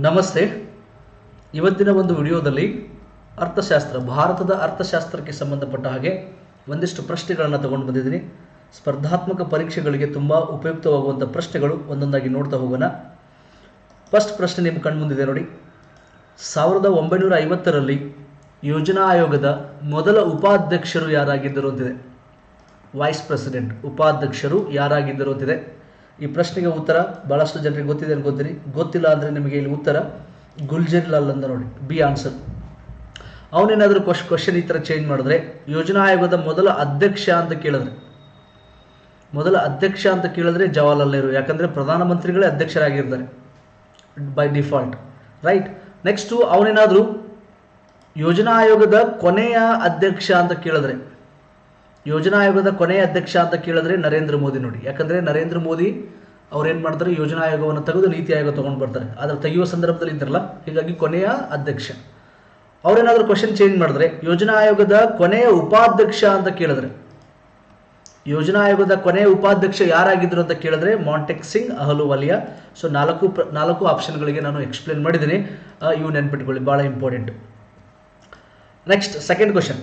ನಮಸ್ತೆ. ಇವತ್ತಿನ ಒಂದು ವಿಡಿಯೋದಲ್ಲಿ ಅರ್ಥಶಾಸ್ತ್ರ, ಭಾರತದ ಅರ್ಥಶಾಸ್ತ್ರಕ್ಕೆ ಸಂಬಂಧಪಟ್ಟ ಹಾಗೆ ಒಂದಿಷ್ಟು ಪ್ರಶ್ನೆಗಳನ್ನು ತಗೊಂಡು ಬಂದಿದ್ದೀನಿ. ಸ್ಪರ್ಧಾತ್ಮಕ ಪರೀಕ್ಷೆಗಳಿಗೆ ತುಂಬ ಉಪಯುಕ್ತವಾಗುವಂಥ ಪ್ರಶ್ನೆಗಳು ಒಂದೊಂದಾಗಿ ನೋಡ್ತಾ ಹೋಗೋಣ. ಫಸ್ಟ್ ಪ್ರಶ್ನೆ ನಿಮ್ಮ ಕಣ್ಮುಂದಿದೆ ನೋಡಿ. ಸಾವಿರದ ಒಂಬೈನೂರ ಐವತ್ತರಲ್ಲಿ ಯೋಜನಾ ಆಯೋಗದ ಮೊದಲ ಉಪಾಧ್ಯಕ್ಷರು ಯಾರಾಗಿದ್ದರು ಅಂತಿದೆ? ವೈಸ್ ಪ್ರೆಸಿಡೆಂಟ್ ಉಪಾಧ್ಯಕ್ಷರು ಯಾರಾಗಿದ್ದರು ಅಂತಿದೆ? ಈ ಪ್ರಶ್ನೆಗೆ ಉತ್ತರ ಬಹಳಷ್ಟು ಜನರಿಗೆ ಗೊತ್ತಿದೆ ಗೊತ್ತಿರಿ. ಗೊತ್ತಿಲ್ಲ ಅಂದರೆ ನಿಮಗೆ ಇಲ್ಲಿ ಉತ್ತರ ಗುಲ್ಜನ್ ಲಾಲ್ ಅಂತ ನೋಡಿ, ಬಿ ಆನ್ಸರ್. ಅವನೇನಾದರೂ ಕ್ವಶ್ ಕ್ವಶನ್ ಈ ಥರ ಚೇಂಜ್ ಮಾಡಿದ್ರೆ ಯೋಜನಾ ಆಯೋಗದ ಮೊದಲ ಅಧ್ಯಕ್ಷ ಅಂತ ಕೇಳಿದ್ರೆ, ಮೊದಲ ಅಧ್ಯಕ್ಷ ಅಂತ ಕೇಳಿದ್ರೆ ಜವಾಹರ್ಲಾಲ್ ನೆಹರು, ಯಾಕಂದರೆ ಪ್ರಧಾನಮಂತ್ರಿಗಳೇ ಅಧ್ಯಕ್ಷರಾಗಿರ್ತಾರೆ ಬೈ ಡಿಫಾಲ್ಟ್ ರೈಟ್ ನೆಕ್ಸ್ಟು ಅವನೇನಾದರೂ ಯೋಜನಾ ಆಯೋಗದ ಕೊನೆಯ ಅಧ್ಯಕ್ಷ ಅಂತ ಕೇಳಿದ್ರೆ ಯೋಜನಾ ಆಯೋಗದ ಕೊನೆಯ ಅಧ್ಯಕ್ಷ ಅಂತ ಕೇಳಿದ್ರೆ ನರೇಂದ್ರ ಮೋದಿ ನೋಡಿ. ಯಾಕಂದ್ರೆ ನರೇಂದ್ರ ಮೋದಿ ಅವ್ರು ಏನು ಮಾಡ್ತಾರೆ, ಯೋಜನಾ ಆಯೋಗವನ್ನು ತೆಗೆದು ನೀತಿ ಆಯೋಗ ತಗೊಂಡು ಬರ್ತಾರೆ. ಆದರೆ ತೆಗೆಯುವ ಸಂದರ್ಭದಲ್ಲಿ ಇದ್ರಲ್ಲ, ಹೀಗಾಗಿ ಕೊನೆಯ ಅಧ್ಯಕ್ಷ. ಅವ್ರೇನಾದ್ರು ಕ್ವಶನ್ ಚೇಂಜ್ ಮಾಡಿದ್ರೆ, ಯೋಜನಾ ಆಯೋಗದ ಕೊನೆಯ ಉಪಾಧ್ಯಕ್ಷ ಅಂತ ಕೇಳಿದ್ರೆ, ಯೋಜನಾ ಆಯೋಗದ ಕೊನೆಯ ಉಪಾಧ್ಯಕ್ಷ ಯಾರಾಗಿದ್ರು ಅಂತ ಕೇಳಿದ್ರೆ ಮಾಂಟೆಕ್ ಸಿಂಗ್ ಅಹಲುವಾಲಿಯಾ ಸೊ ನಾಲ್ಕು ಪ್ರ- ನಾಲ್ಕು ಆಪ್ಷನ್ಗಳಿಗೆ ನಾನು ಎಕ್ಸ್ಪ್ಲೇನ್ ಮಾಡಿದ್ದೀನಿ. ಇವು ನೆನ್ಪಿಟ್ಕೊಳ್ಳಿ, ಭಾಳ ಇಂಪಾರ್ಟೆಂಟ್ ನೆಕ್ಸ್ಟ್ ಸೆಕೆಂಡ್ ಕ್ವಶನ್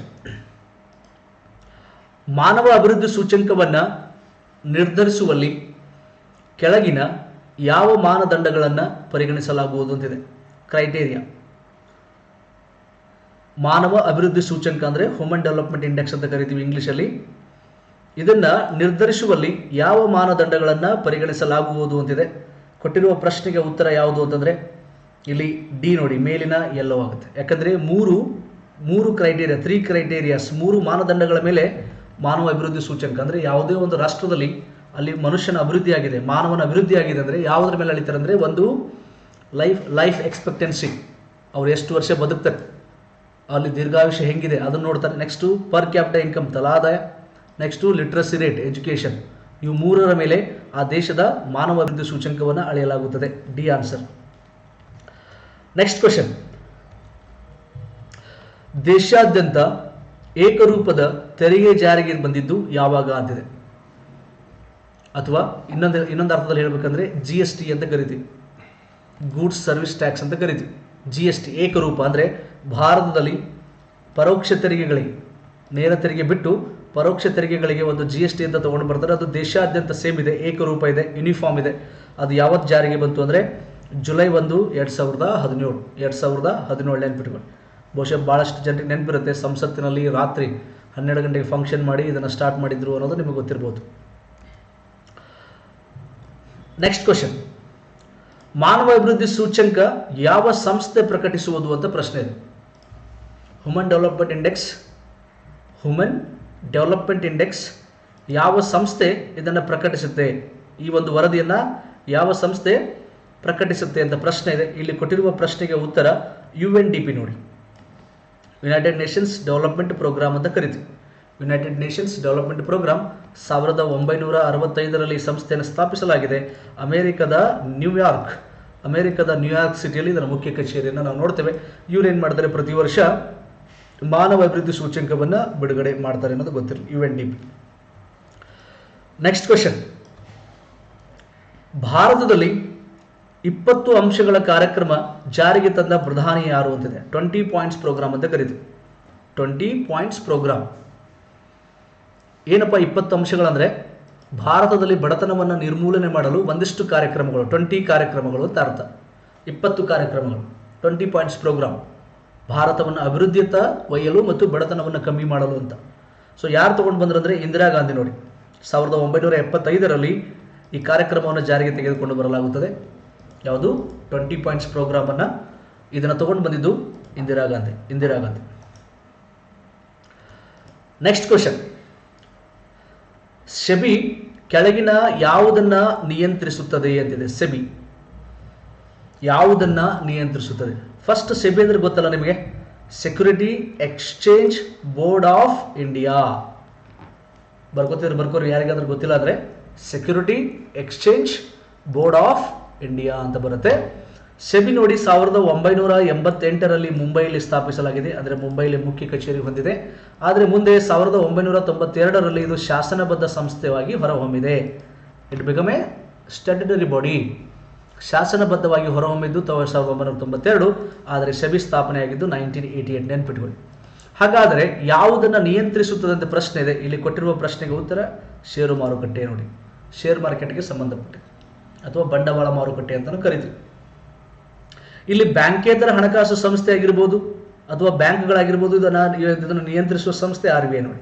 ಮಾನವ ಅಭಿವೃದ್ಧಿ ಸೂಚ್ಯಂಕವನ್ನು ನಿರ್ಧರಿಸುವಲ್ಲಿ ಕೆಳಗಿನ ಯಾವ ಮಾನದಂಡಗಳನ್ನು ಪರಿಗಣಿಸಲಾಗುವುದು ಅಂತಿದೆ. ಕ್ರೈಟೇರಿಯಾ ಮಾನವ ಅಭಿವೃದ್ಧಿ ಸೂಚ್ಯಂಕ ಅಂದರೆ ಹ್ಯೂಮನ್ ಡೆವಲಪ್ಮೆಂಟ್ ಇಂಡೆಕ್ಸ್ ಅಂತ ಕರಿತೀವಿ ಇಂಗ್ಲೀಷಲ್ಲಿ. ಇದನ್ನು ನಿರ್ಧರಿಸುವಲ್ಲಿ ಯಾವ ಮಾನದಂಡಗಳನ್ನು ಪರಿಗಣಿಸಲಾಗುವುದು ಅಂತಿದೆ. ಕೊಟ್ಟಿರುವ ಪ್ರಶ್ನೆಗೆ ಉತ್ತರ ಯಾವುದು ಅಂತಂದರೆ ಇಲ್ಲಿ ಡಿ ನೋಡಿ, ಮೇಲಿನ ಎಲ್ಲೋ ಆಗುತ್ತೆ. ಯಾಕಂದರೆ ಮೂರು ಮೂರು ಕ್ರೈಟೇರಿಯಾ ತ್ರೀ ಕ್ರೈಟೇರಿಯಾಸ್ ಮೂರು ಮಾನದಂಡಗಳ ಮೇಲೆ ಮಾನವ ಅಭಿವೃದ್ಧಿ ಸೂಚ್ಯಂಕ ಅಂದರೆ ಯಾವುದೇ ಒಂದು ರಾಷ್ಟ್ರದಲ್ಲಿ ಅಲ್ಲಿ ಮನುಷ್ಯನ ಅಭಿವೃದ್ಧಿ ಆಗಿದೆ ಮಾನವನ ಅಭಿವೃದ್ಧಿ ಆಗಿದೆ ಅಂದರೆ ಯಾವುದ್ರ ಮೇಲೆ ಅಳಿತಾರೆ ಅಂದರೆ ಒಂದು ಲೈಫ್ ಲೈಫ್ ಎಕ್ಸ್ಪೆಕ್ಟೆನ್ಸಿ ಅವ್ರು ಎಷ್ಟು ವರ್ಷ ಬದುಕ್ತಾರೆ, ಅಲ್ಲಿ ದೀರ್ಘಾಯುಷ್ಯ ಹೆಂಗಿದೆ, ಅದನ್ನು ನೋಡ್ತಾರೆ. ನೆಕ್ಸ್ಟು ಪರ್ ಕ್ಯಾಪಿಟಲ್ ಇನ್ಕಮ್ ತಲಾದಾಯ. ನೆಕ್ಸ್ಟು ಲಿಟ್ರಸಿ ರೇಟ್ ಎಜುಕೇಷನ್ ಇವು ಮೂರರ ಮೇಲೆ ಆ ದೇಶದ ಮಾನವ ಅಭಿವೃದ್ಧಿ ಸೂಚಂಕವನ್ನು ಅಳೆಯಲಾಗುತ್ತದೆ. ಡಿ ಆನ್ಸರ್ ನೆಕ್ಸ್ಟ್ ಕ್ವಶನ್ ದೇಶಾದ್ಯಂತ ಏಕರೂಪದ ತೆರಿಗೆ ಜಾರಿಗೆ ಬಂದಿದ್ದು ಯಾವಾಗ ಅಂತಿದೆ? ಅಥವಾ ಇನ್ನೊಂದು ಇನ್ನೊಂದು ಅರ್ಥದಲ್ಲಿ ಹೇಳಬೇಕಂದ್ರೆ ಜಿ ಎಸ್ ಟಿ ಅಂತ ಕರಿತೀವಿ. ಗೂಡ್ಸ್ ಸರ್ವಿಸ್ ಟ್ಯಾಕ್ಸ್ ಅಂತ ಕರಿತೀವಿ. ಜಿ ಎಸ್ ಟಿ ಏಕರೂಪ ಅಂದರೆ ಭಾರತದಲ್ಲಿ ಪರೋಕ್ಷ ತೆರಿಗೆಗಳಿಗೆ, ನೇರ ತೆರಿಗೆ ಬಿಟ್ಟು ಪರೋಕ್ಷ ತೆರಿಗೆಗಳಿಗೆ ಒಂದು ಜಿ ಎಸ್ ಟಿ ಅಂತ ತೊಗೊಂಡು ಬರ್ತಾರೆ. ಅದು ದೇಶಾದ್ಯಂತ ಸೇಮ್ ಇದೆ, ಏಕರೂಪ ಇದೆ ಯೂನಿಫಾರ್ಮ್ ಇದೆ. ಅದು ಯಾವತ್ತು ಜಾರಿಗೆ ಬಂತು ಅಂದರೆ ಜುಲೈ ಒಂದು, ಎರಡು ಸಾವಿರದ ಹದಿನೇಳು, ಎರಡು ಸಾವಿರದ ಹದಿನೇಳು ನೆನ್ಪಿಟ್ಕೊಂಡು ಬಹುಶಃ ಭಾಳಷ್ಟು ಜನರಿಗೆ ನೆನಪಿರುತ್ತೆ ಸಂಸತ್ತಿನಲ್ಲಿ ರಾತ್ರಿ ಹನ್ನೆರಡು ಗಂಟೆಗೆ ಫಂಕ್ಷನ್ ಮಾಡಿ ಇದನ್ನು ಸ್ಟಾರ್ಟ್ ಮಾಡಿದ್ರು ಅನ್ನೋದು ನಿಮಗೆ ಗೊತ್ತಿರ್ಬೋದು. ನೆಕ್ಸ್ಟ್ ಕ್ವಶನ್ ಮಾನವ ಅಭಿವೃದ್ಧಿ ಸೂಚ್ಯಂಕ ಯಾವ ಸಂಸ್ಥೆ ಪ್ರಕಟಿಸುವುದು ಅಂತ ಪ್ರಶ್ನೆ ಇದೆ. Human development index human development index ಯಾವ ಸಂಸ್ಥೆ ಇದನ್ನು ಪ್ರಕಟಿಸುತ್ತೆ? ಈ ಒಂದು ವರದಿಯನ್ನು ಯಾವ ಸಂಸ್ಥೆ ಪ್ರಕಟಿಸುತ್ತೆ ಅಂತ ಪ್ರಶ್ನೆ ಇದೆ. ಇಲ್ಲಿ ಕೊಟ್ಟಿರುವ ಪ್ರಶ್ನೆಗೆ ಉತ್ತರ ಯು ಎನ್ ಡಿ ನೋಡಿ. ಯುನೈಟೆಡ್ ನೇಷನ್ಸ್ ಡೆವಲಪ್ಮೆಂಟ್ ಪ್ರೋಗ್ರಾಮ್ ಅಂತ ಕರಿತೀವಿ. ಯುನೈಟೆಡ್ ನೇಷನ್ಸ್ ಡೆವಲಪ್ಮೆಂಟ್ ಪ್ರೋಗ್ರಾಮ್ ಸಾವಿರದ ಒಂಬೈನೂರ ಅರವತ್ತೈದರಲ್ಲಿ ಸಂಸ್ಥೆಯನ್ನು ಸ್ಥಾಪಿಸಲಾಗಿದೆ. ಅಮೆರಿಕದ ನ್ಯೂಯಾರ್ಕ್ ಅಮೆರಿಕದ ನ್ಯೂಯಾರ್ಕ್ ಸಿಟಿಯಲ್ಲಿ ಇದರ ಮುಖ್ಯ ಕಚೇರಿಯನ್ನು ನಾವು ನೋಡ್ತೇವೆ. ಏನು ಮಾಡ್ತಾರೆ ಪ್ರತಿ ವರ್ಷ? ಮಾನವ ಅಭಿವೃದ್ಧಿ ಸೂಚ್ಯಂಕವನ್ನು ಬಿಡುಗಡೆ ಮಾಡ್ತಾರೆ ಅನ್ನೋದು ಗೊತ್ತಿರಲಿ U N D P. Next question ಭಾರತದಲ್ಲಿ ಇಪ್ಪತ್ತು ಅಂಶಗಳ ಕಾರ್ಯಕ್ರಮ ಜಾರಿಗೆ ತಂದ ಪ್ರಧಾನಿ ಯಾರು ಅಂತಿದೆ? ಟ್ವೆಂಟಿ ಪಾಯಿಂಟ್ಸ್ ಪ್ರೋಗ್ರಾಮ್ ಅಂತ ಕರೀತೀವಿ. Twenty points program. ಏನಪ್ಪ ಇಪ್ಪತ್ತು ಅಂಶಗಳಂದರೆ ಭಾರತದಲ್ಲಿ ಬಡತನವನ್ನು ನಿರ್ಮೂಲನೆ ಮಾಡಲು ಒಂದಿಷ್ಟು ಕಾರ್ಯಕ್ರಮಗಳು, ಟ್ವೆಂಟಿ ಕಾರ್ಯಕ್ರಮಗಳು ಅಂತ ಅರ್ಥ. ಇಪ್ಪತ್ತು ಕಾರ್ಯಕ್ರಮಗಳು, ಟ್ವೆಂಟಿ ಪಾಯಿಂಟ್ಸ್ ಪ್ರೋಗ್ರಾಮ್. ಭಾರತವನ್ನು ಅಭಿವೃದ್ಧಿಯತ್ತ ಒಯ್ಯಲು ಮತ್ತು ಬಡತನವನ್ನು ಕಮ್ಮಿ ಮಾಡಲು ಅಂತ. ಸೊ ಯಾರು ತೊಗೊಂಡು ಬಂದ್ರು ಅಂದರೆ ಇಂದಿರಾ ಗಾಂಧಿ ನೋಡಿ. ಸಾವಿರದ ಒಂಬೈನೂರ ಎಪ್ಪತ್ತೈದರಲ್ಲಿ ಈ ಕಾರ್ಯಕ್ರಮವನ್ನು ಜಾರಿಗೆ ತೆಗೆದುಕೊಂಡು ಬರಲಾಗುತ್ತದೆ. ಯಾವುದು? ಟ್ವೆಂಟಿ ಪಾಯಿಂಟ್ಸ್ ಪ್ರೋಗ್ರಾಮನ್ನು ಇದನ್ನು ತೊಗೊಂಡು ಬಂದಿದ್ದು Indira Gandhi Indira Gandhi. Next question SEBI ಕೆಳಗಿನ ಯಾವುದನ್ನ ನಿಯಂತ್ರಿಸುತ್ತದೆ ಅಂತಿದೆ? ಸೆಬಿ. ಯಾವುದನ್ನ ನಿಯಂತ್ರಿಸುತ್ತದೆ? ಫಸ್ಟ್ ಸೆಬಿ ಅಂದ್ರೆ ಗೊತ್ತಲ್ಲ ನಿಮಗೆ? Security exchange board of India ಬರ್ಕೋತಿದ್ರೆ ಬರ್ಕೋರು, ಯಾರಿಗಾದ್ರೂ ಗೊತ್ತಿಲ್ಲ ಅಂದರೆ security exchange board of India ಅಂತ ಬರುತ್ತೆ. ಸೆಬಿ ನೋಡಿ ಸಾವಿರದ ಒಂಬೈನೂರ ಎಂಬತ್ತೆಂಟರಲ್ಲಿ ಮುಂಬೈಯಲ್ಲಿ ಸ್ಥಾಪಿಸಲಾಗಿದೆ. ಅಂದರೆ ಮುಂಬೈಯಲ್ಲಿ ಮುಖ್ಯ ಕಚೇರಿ ಹೊಂದಿದೆ. ಆದರೆ ಮುಂದೆ ಸಾವಿರದ ಒಂಬೈನೂರ ತೊಂಬತ್ತೆರಡರಲ್ಲಿ ಇದು ಶಾಸನಬದ್ಧ ಸಂಸ್ಥೆಯಾಗಿ ಹೊರಹೊಮ್ಮಿದೆ. It become a statutory body. ಶಾಸನಬದ್ಧವಾಗಿ ಹೊರಹೊಮ್ಮಿದ್ದು ಸಾವಿರದ ಒಂಬೈನೂರ ತೊಂಬತ್ತೆರಡು. ಆದರೆ ಸೆಬಿ ಸ್ಥಾಪನೆಯಾಗಿದ್ದು ನೈನ್ಟೀನ್ ಏಯ್ಟಿ ಏಟ್ ನೆನ್ಪಿಟ್ಕೊಳ್ಳಿ. ಹಾಗಾದರೆ ಯಾವುದನ್ನು ನಿಯಂತ್ರಿಸುತ್ತದೆ ಅಂತ ಪ್ರಶ್ನೆ ಇದೆ. ಇಲ್ಲಿ ಕೊಟ್ಟಿರುವ ಪ್ರಶ್ನೆಗೆ ಉತ್ತರ, ಷೇರು ಮಾರುಕಟ್ಟೆ ನೋಡಿ. ಶೇರ್ ಮಾರ್ಕೆಟ್ಗೆ ಸಂಬಂಧಪಟ್ಟಿದೆ. ಅಥವಾ ಬಂಡವಾಳ ಮಾರುಕಟ್ಟೆ ಅಂತಲೂ ಕರಿತೀವಿ. ಇಲ್ಲಿ ಬ್ಯಾಂಕೇತರ ಹಣಕಾಸು ಸಂಸ್ಥೆ ಆಗಿರ್ಬೋದು ಅಥವಾ ಬ್ಯಾಂಕ್ಗಳಾಗಿರ್ಬೋದು ಇದನ್ನು ಇದನ್ನು ನಿಯಂತ್ರಿಸುವ ಸಂಸ್ಥೆ ಆರ್ ಬಿ ಐ ನೋಡಿ.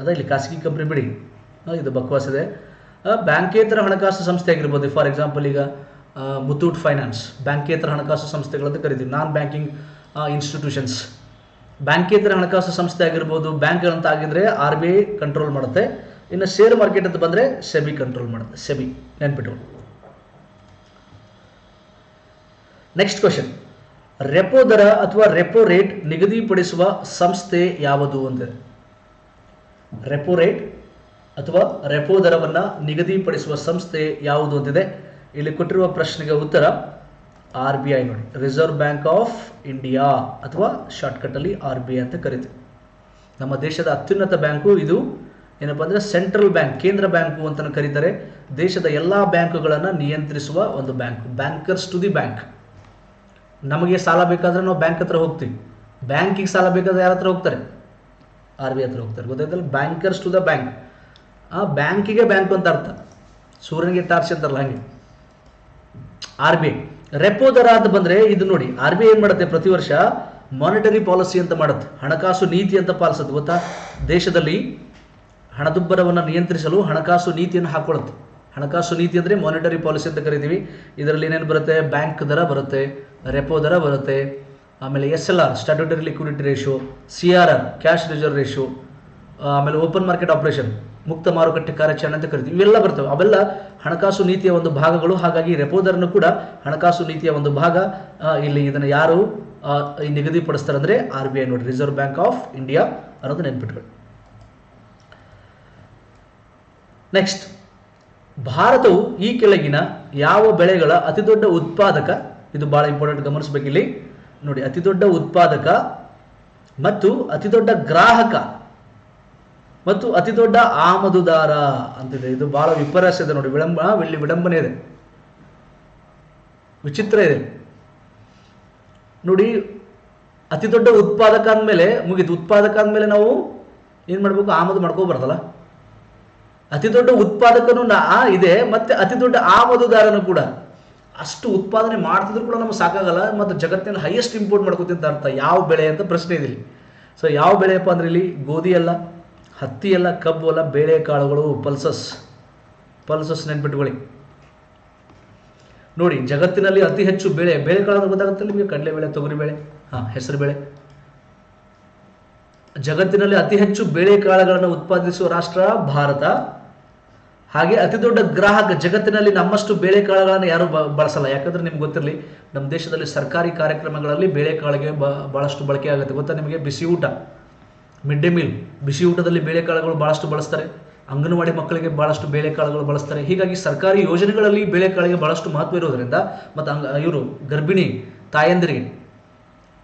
ಅದ ಇಲ್ಲಿ ಖಾಸಗಿ ಕಂಪ್ನಿ ಬಿಡಿ. ಇದು ಬಕ್ವಾಸ್ ಇದೆ. ಬ್ಯಾಂಕೇತರ ಹಣಕಾಸು ಸಂಸ್ಥೆ ಆಗಿರ್ಬೋದು ಫಾರ್ ಎಕ್ಸಾಂಪಲ್ ಈಗ ಮುತ್ತೂಟ್ ಫೈನಾನ್ಸ್, ಬ್ಯಾಂಕೇತರ ಹಣಕಾಸು ಸಂಸ್ಥೆಗಳಂತ ಕರಿತೀವಿ. Non banking institutions. ಬ್ಯಾಂಕೇತರ ಹಣಕಾಸು ಸಂಸ್ಥೆ ಆಗಿರ್ಬೋದು ಬ್ಯಾಂಕ್ಗಳಂತ ಆಗಿದ್ರೆ ಆರ್ ಬಿ ಐ ಕಂಟ್ರೋಲ್ ಮಾಡುತ್ತೆ. ಇನ್ನು ಶೇರ್ ಮಾರ್ಕೆಟ್ ಅಂತ ಬಂದರೆ ಸೆಬಿ ಕಂಟ್ರೋಲ್ ಮಾಡುತ್ತೆ. ಸೆಬಿ ನೆನ್ಪಿಟ್ಟು ನೆಕ್ಸ್ಟ್ ಕ್ವಶನ್ ರೆಪೋ ದರ ಅಥವಾ ರೆಪೋ ರೇಟ್ ನಿಗದಿಪಡಿಸುವ ಸಂಸ್ಥೆ ಯಾವುದು ಅಂದರೆ? ರೆಪೋ ರೇಟ್ ಅಥವಾ ರೆಪೋ ದರವನ್ನು ನಿಗದಿಪಡಿಸುವ ಸಂಸ್ಥೆ ಯಾವುದು ಅಂತಿದೆ? ಇಲ್ಲಿ ಕೊಟ್ಟಿರುವ ಪ್ರಶ್ನೆಗೆ ಉತ್ತರ ಆರ್ ಬಿ ಐ ನೋಡಿ. ರಿಸರ್ವ್ ಬ್ಯಾಂಕ್ ಆಫ್ ಇಂಡಿಯಾ ಅಥವಾ ಶಾರ್ಟ್ಕಟ್ಟಲ್ಲಿ ಆರ್ ಬಿ ಐ ಅಂತ ಕರಿತೀವಿ. ನಮ್ಮ ದೇಶದ ಅತ್ಯುನ್ನತ ಬ್ಯಾಂಕು ಇದು ಏನಪ್ಪ ಅಂದರೆ ಸೆಂಟ್ರಲ್ ಬ್ಯಾಂಕ್ ಕೇಂದ್ರ ಬ್ಯಾಂಕು ಅಂತ ಕರೀತಾರೆ. ದೇಶದ ಎಲ್ಲ ಬ್ಯಾಂಕುಗಳನ್ನು ನಿಯಂತ್ರಿಸುವ ಒಂದು bank bankers to the bank ನಮಗೆ ಸಾಲ ಬೇಕಾದ್ರೆ ನಾವು ಬ್ಯಾಂಕ್ ಹತ್ರ ಹೋಗ್ತೀವಿ. ಬ್ಯಾಂಕಿಗೆ ಸಾಲ ಬೇಕಾದ್ರೆ ಯಾರ ಹತ್ರ ಹೋಗ್ತಾರೆ? ಆರ್ ಬಿ ಹತ್ರ ಹೋಗ್ತಾರೆ. ಗೊತ್ತಾಯ್ತಲ್ಲ? ಬ್ಯಾಂಕರ್ಸ್ ಟು ದ ಬ್ಯಾಂಕ್ ಆ ಬ್ಯಾಂಕಿಗೆ ಬ್ಯಾಂಕ್ ಅಂತ ಅರ್ಥ. ಸೂರ್ಯನಿಗೆ ಟಾರ್ಚ್ ಅಂತಾರಲ್ಲ ಹಾಗೆ. ಆರ್ ಬಿ ಐ ರೆಪೋ ದರ ಅಂತ ಬಂದ್ರೆ ಇದು ನೋಡಿ ಆರ್ ಬಿ ಐ ಏನು ಮಾಡುತ್ತೆ? ಪ್ರತಿ ವರ್ಷ ಮಾನಿಟರಿ ಪಾಲಿಸಿ ಅಂತ ಮಾಡುತ್ತೆ. ಹಣಕಾಸು ನೀತಿ ಅಂತ ಪಾಲಿಸುತ್ತೆ, ಗೊತ್ತಾ? ದೇಶದಲ್ಲಿ ಹಣದುಬ್ಬರವನ್ನು ನಿಯಂತ್ರಿಸಲು ಹಣಕಾಸು ನೀತಿಯನ್ನು ಹಾಕೊಳ್ಳುತ್ತೆ. ಹಣಕಾಸು ನೀತಿ ಅಂದರೆ ಮಾನಿಟರಿ ಪಾಲಿಸಿ ಅಂತ ಕರಿತೀವಿ. ಇದರಲ್ಲಿ ಏನೇನು ಬರುತ್ತೆ? ಬ್ಯಾಂಕ್ ದರ ಬರುತ್ತೆ ರೆಪೋ ದರ ಬರುತ್ತೆ, ಆಮೇಲೆ S L R statutory liquidity ratio C R R cash reserve ratio ಆಮೇಲೆ ಓಪನ್ ಮಾರ್ಕೆಟ್ ಆಪರೇಷನ್ ಮುಕ್ತ ಮಾರುಕಟ್ಟೆ ಕಾರ್ಯಾಚರಣೆ ಅಂತ ಕರಿತೀವಿ. ಇವೆಲ್ಲ ಬರ್ತವೆ. ಅವೆಲ್ಲ ಹಣಕಾಸು ನೀತಿಯ ಒಂದು ಭಾಗಗಳು. ಹಾಗಾಗಿ ರೆಪೋ ದರನು ಕೂಡ ಹಣಕಾಸು ನೀತಿಯ ಒಂದು ಭಾಗ. ಇಲ್ಲಿ ಇದನ್ನು ಯಾರು ನಿಗದಿಪಡಿಸ್ತಾರೆ ಅಂದರೆ ಆರ್ ಬಿ ಐ ನೋಡಿ ರಿಸರ್ವ್ ಬ್ಯಾಂಕ್ ಆಫ್ ಇಂಡಿಯಾ ಅನ್ನೋದು ನೆನ್ಪಿಟ್ಕೊಳ್ಳಿ. ನೆಕ್ಸ್ಟ್ ಭಾರತವು ಈ ಕೆಳಗಿನ ಯಾವ ಬೆಳೆಗಳ ಅತಿದೊಡ್ಡ ಉತ್ಪಾದಕ? ಇದು ಬಹಳ ಇಂಪಾರ್ಟೆಂಟ್ ಗಮನಿಸಬೇಕಿಲ್ಲಿ. ನೋಡಿ, ಅತಿದೊಡ್ಡ ಉತ್ಪಾದಕ ಮತ್ತು ಅತಿದೊಡ್ಡ ಗ್ರಾಹಕ ಮತ್ತು ಅತಿದೊಡ್ಡ ಆಮದುದಾರ ಅಂತಿದೆ. ಇದು ಬಹಳ ವಿಪರ್ಯಾಸ ಇದೆ ನೋಡಿ. ವಿಳಂಬ ಇಲ್ಲಿ ವಿಡಂಬನೆ ಇದೆ. ವಿಚಿತ್ರ ಇದೆ. ನೋಡಿ ಅತಿ ದೊಡ್ಡ ಉತ್ಪಾದಕ ಅಂದಮೇಲೆ ಮುಗಿದು ಉತ್ಪಾದಕ ಅಂದಮೇಲೆ ನಾವು ಏನು ಮಾಡಬೇಕು? ಆಮದು ಮಾಡ್ಕೋಬಾರ್ದಲ್ಲ? ಅತಿ ದೊಡ್ಡ ಉತ್ಪಾದಕನು ನಾ ಇದೆ, ಮತ್ತೆ ಅತಿ ದೊಡ್ಡ ಆಮದುದಾರನು ಕೂಡ. ಅಷ್ಟು ಉತ್ಪಾದನೆ ಮಾಡ್ತಿದ್ರು ಕೂಡ ನಮ್ಗೆ ಸಾಕಾಗಲ್ಲ, ಮತ್ತು ಜಗತ್ತಿನ ಹೈಯೆಸ್ಟ್ ಇಂಪೋರ್ಟ್ ಮಾಡ್ಕೋತಿಂತ ಅರ್ಥ ಯಾವ ಬೆಳೆ ಅಂತ ಪ್ರಶ್ನೆ ಇದೆ ಸೊ ಯಾವ ಬೆಳೆಯಪ್ಪ ಅಂದ್ರೆ ಇಲ್ಲಿ ಗೋಧಿ ಅಲ್ಲ, ಹತ್ತಿ ಅಲ್ಲ, ಕಬ್ಬು ಅಲ್ಲ, ಬೇಳೆಕಾಳುಗಳು ಪಲ್ಸಸ್ ಪಲ್ಸಸ್ ನೆನ್ಪಿಟ್ಕೊಳ್ಳಿ. ನೋಡಿ, ಜಗತ್ತಿನಲ್ಲಿ ಅತಿ ಹೆಚ್ಚು ಬೆಳೆ ಬೇಳೆಕಾಳು ಗೊತ್ತಾಗುತ್ತೆ ನಿಮಗೆ? ಕಡಲೆಬೇಳೆ ತೊಗರಿಬೇಳೆ ಹಾಂ, ಹೆಸರು ಬೇಳೆ. ಜಗತ್ತಿನಲ್ಲಿ ಅತಿ ಹೆಚ್ಚು ಬೇಳೆಕಾಳುಗಳನ್ನು ಉತ್ಪಾದಿಸುವ ರಾಷ್ಟ್ರ ಭಾರತ. ಹಾಗೆ ಅತಿ ದೊಡ್ಡ ಗ್ರಾಹಕ ಜಗತ್ತಿನಲ್ಲಿ ನಮ್ಮಷ್ಟು ಬೇಳೆಕಾಳುಗಳನ್ನು ಯಾರು ಬಳಸಲ್ಲ. ಯಾಕಂದ್ರೆ ನಿಮ್ಗೆ ಗೊತ್ತಿರಲಿ, ನಮ್ಮ ದೇಶದಲ್ಲಿ ಸರ್ಕಾರಿ ಕಾರ್ಯಕ್ರಮಗಳಲ್ಲಿ ಬೇಳೆಕಾಳಿಗೆ ಬಹಳಷ್ಟು ಬಳಕೆ ಆಗುತ್ತೆ. ಗೊತ್ತಾ ನಿಮಗೆ? ಬಿಸಿ ಊಟ. Mid day meal. ಬಿಸಿ ಊಟದಲ್ಲಿ ಬೇಳೆಕಾಳುಗಳು ಬಹಳಷ್ಟು ಬಳಸ್ತಾರೆ. ಅಂಗನವಾಡಿ ಮಕ್ಕಳಿಗೆ ಬಹಳಷ್ಟು ಬೇಳೆಕಾಳುಗಳು ಬಳಸ್ತಾರೆ. ಹೀಗಾಗಿ ಸರ್ಕಾರಿ ಯೋಜನೆಗಳಲ್ಲಿ ಬೇಳೆಕಾಳಿಗೆ ಬಹಳಷ್ಟು ಮಹತ್ವ ಇರೋದ್ರಿಂದ ಮತ್ತು ಇವರು, ಗರ್ಭಿಣಿ ತಾಯಂದಿರಿಗೆ,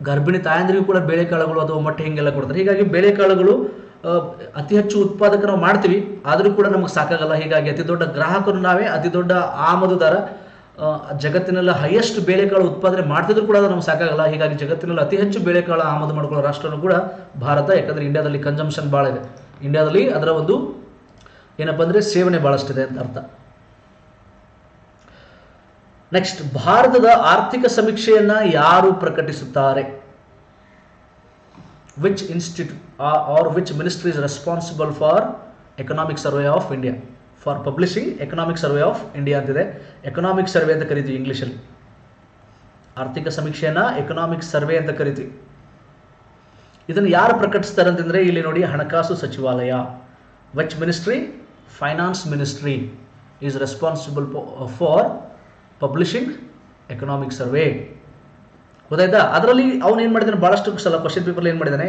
ಗರ್ಭಿಣಿ ತಾಯಂದಿರಿಗೂ ಕೂಡ ಬೇಳೆಕಾಳುಗಳು ಅಥವಾ ಮೊಟ್ಟೆ ಹಿಂಗೆಲ್ಲ ಕೊಡ್ತಾರೆ. ಹೀಗಾಗಿ ಬೇಳೆಕಾಳುಗಳು ಅತಿ ಹೆಚ್ಚು ಉತ್ಪಾದಕ ನಾವು ಮಾಡ್ತೀವಿ, ಆದರೂ ಕೂಡ ನಮಗೆ ಸಾಕಾಗಲ್ಲ. ಹೀಗಾಗಿ ಅತಿ ದೊಡ್ಡ ಗ್ರಾಹಕರು ನಾವೇ, ಅತಿ ದೊಡ್ಡ ಆಮದುದಾರ ಜಗತ್ತಿನಲ್ಲಿ ಹೈಯೆಸ್ಟ್ ಬೇಳೆಕಾಳು ಉತ್ಪಾದನೆ ಮಾಡ್ತಿದ್ರು ಕೂಡ ನಮ್ಗೆ ಸಾಕಾಗಲ್ಲ. ಹೀಗಾಗಿ ಜಗತ್ತಿನಲ್ಲಿ ಅತಿ ಹೆಚ್ಚು ಬೇಳೆಕಾಳು ಆಮದು ಮಾಡ್ಕೊಳ್ಳೋ ರಾಷ್ಟ್ರನೂ ಕೂಡ ಭಾರತ, ಯಾಕಂದ್ರೆ ಇಂಡಿಯಾದಲ್ಲಿ ಕನ್ಸಂಪ್ಷನ್ ಭಾಳ ಇದೆ. ಇಂಡಿಯಾದಲ್ಲಿ ಅದರ ಒಂದು ಏನಪ್ಪ ಅಂದರೆ ಸೇವನೆ ಭಾಳಷ್ಟಿದೆ ಅಂತ ಅರ್ಥ. ನೆಕ್ಸ್ಟ್ ಭಾರತದ ಆರ್ಥಿಕ ಸಮೀಕ್ಷೆಯನ್ನ ಯಾರು ಪ್ರಕಟಿಸುತ್ತಾರೆ? Which institute are which ministry is responsible for economic survey of India for publishing economic survey of India ಅಂತಿದೆ. ಎಕನಾಮಿಕ್ ಸರ್ವೆ ಅಂತ ಕರಿತೀವಿ ಇಂಗ್ಲೀಷಲ್ಲಿ ಆರ್ಥಿಕ ಸಮೀಕ್ಷೆಯನ್ನ ಎಕನಾಮಿಕ್ ಸರ್ವೆ ಅಂತ ಕರಿತೀವಿ. ಇದನ್ನು ಯಾರು ಪ್ರಕಟಿಸ್ತಾರೆ ಅಂತಂದರೆ ಇಲ್ಲಿ ನೋಡಿ ಹಣಕಾಸು ಸಚಿವಾಲಯ. Which ministry finance ministry is responsible for publishing economic survey ಗೊತ್ತಾಯ್ತಾ? ಅದರಲ್ಲಿ ಅವ್ನು ಏನು ಮಾಡಿದಾನೆ? ಬಹಳಷ್ಟು ಸಲ ಕ್ವಶನ್ ಪೇಪರ್ ಏನು ಮಾಡಿದಾನೆ?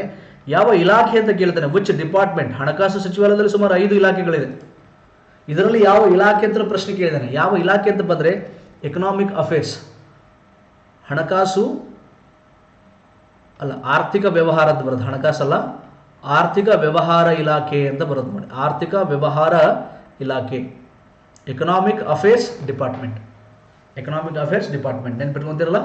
ಯಾವ ಇಲಾಖೆ ಅಂತ ಕೇಳ್ತಾನೆ. ವಿಚ್ ಡಿಪಾರ್ಟ್ಮೆಂಟ್ ಹಣಕಾಸು ಸಚಿವಾಲಯದಲ್ಲಿ ಸುಮಾರು ಐದು ಇಲಾಖೆಗಳಿದೆ ಇದರಲ್ಲಿ ಯಾವ ಇಲಾಖೆ ಅಂತ ಪ್ರಶ್ನೆ ಕೇಳಿದಾನೆ. ಯಾವ ಇಲಾಖೆ ಅಂತ ಬಂದರೆ ಎಕನಾಮಿಕ್ ಅಫೇರ್ಸ್ ಹಣಕಾಸು ಅಲ್ಲ, ಆರ್ಥಿಕ ವ್ಯವಹಾರ ಅಂತ ಬರುತ್ತೆ. ಹಣಕಾಸಲ್ಲ ಆರ್ಥಿಕ ವ್ಯವಹಾರ ಇಲಾಖೆ ಅಂತ ಬರೋದು ನೋಡಿ. ಆರ್ಥಿಕ ವ್ಯವಹಾರ ಇಲಾಖೆ. Economic affairs department economic affairs department ನೆನ್ಪಿಟ್ಕೊಂತಿರಲ್ಲ?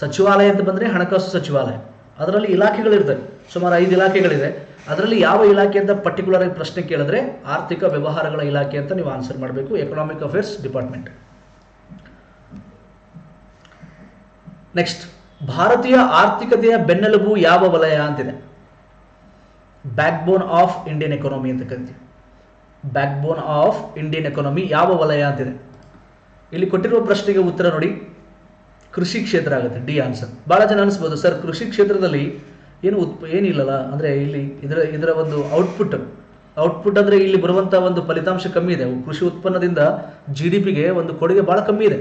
ಸಚಿವಾಲಯ ಅಂತ ಬಂದರೆ ಹಣಕಾಸು ಸಚಿವಾಲಯ. ಅದರಲ್ಲಿ ಇಲಾಖೆಗಳಿರ್ತವೆ ಸುಮಾರು ಐದು ಇಲಾಖೆಗಳಿದೆ ಅದರಲ್ಲಿ ಯಾವ ಇಲಾಖೆ ಅಂತ ಪರ್ಟಿಕ್ಯುಲರ್ ಆಗಿ ಪ್ರಶ್ನೆ ಕೇಳಿದ್ರೆ ಆರ್ಥಿಕ ವ್ಯವಹಾರಗಳ ಇಲಾಖೆ ಅಂತ ನೀವು ಆನ್ಸರ್ ಮಾಡಬೇಕು ಎಕನಾಮಿಕ್ ಅಫೇರ್ಸ್ ಡಿಪಾರ್ಟ್ಮೆಂಟ್ ನೆಕ್ಸ್ಟ್ ಭಾರತೀಯ ಆರ್ಥಿಕತೆಯ ಬೆನ್ನೆಲುಬು ಯಾವ ವಲಯ ಅಂತಿದೆ? Backbone of Indian economy ಅಂತ ಕರಿತೀವಿ. Backbone of Indian economy ಯಾವ ವಲಯ ಅಂತಿದೆ? ಇಲ್ಲಿ ಕೊಟ್ಟಿರುವ ಪ್ರಶ್ನೆಗೆ ಉತ್ತರ ನೋಡಿ. ಕೃಷಿ ಕ್ಷೇತ್ರ ಆಗುತ್ತೆ, ಡಿ ಆನ್ಸರ್. ಭಾಳ ಜನ ಅನಿಸ್ಬೋದು, ಸರ್, ಕೃಷಿ ಕ್ಷೇತ್ರದಲ್ಲಿ ಏನು ಉತ್ಪ ಏನಿಲ್ಲಲ್ಲ, ಅಂದರೆ ಇಲ್ಲಿ ಇದರ ಇದರ ಒಂದು ಔಟ್ಪುಟ್ ಔಟ್ಪುಟ್ ಅಂದರೆ ಇಲ್ಲಿ ಬರುವಂಥ ಒಂದು ಫಲಿತಾಂಶ ಕಮ್ಮಿ ಇದೆ. ಕೃಷಿ ಉತ್ಪನ್ನದಿಂದ ಜಿ ಡಿ ಪಿಗೆ ಒಂದು ಕೊಡುಗೆ ಭಾಳ ಕಮ್ಮಿ ಇದೆ.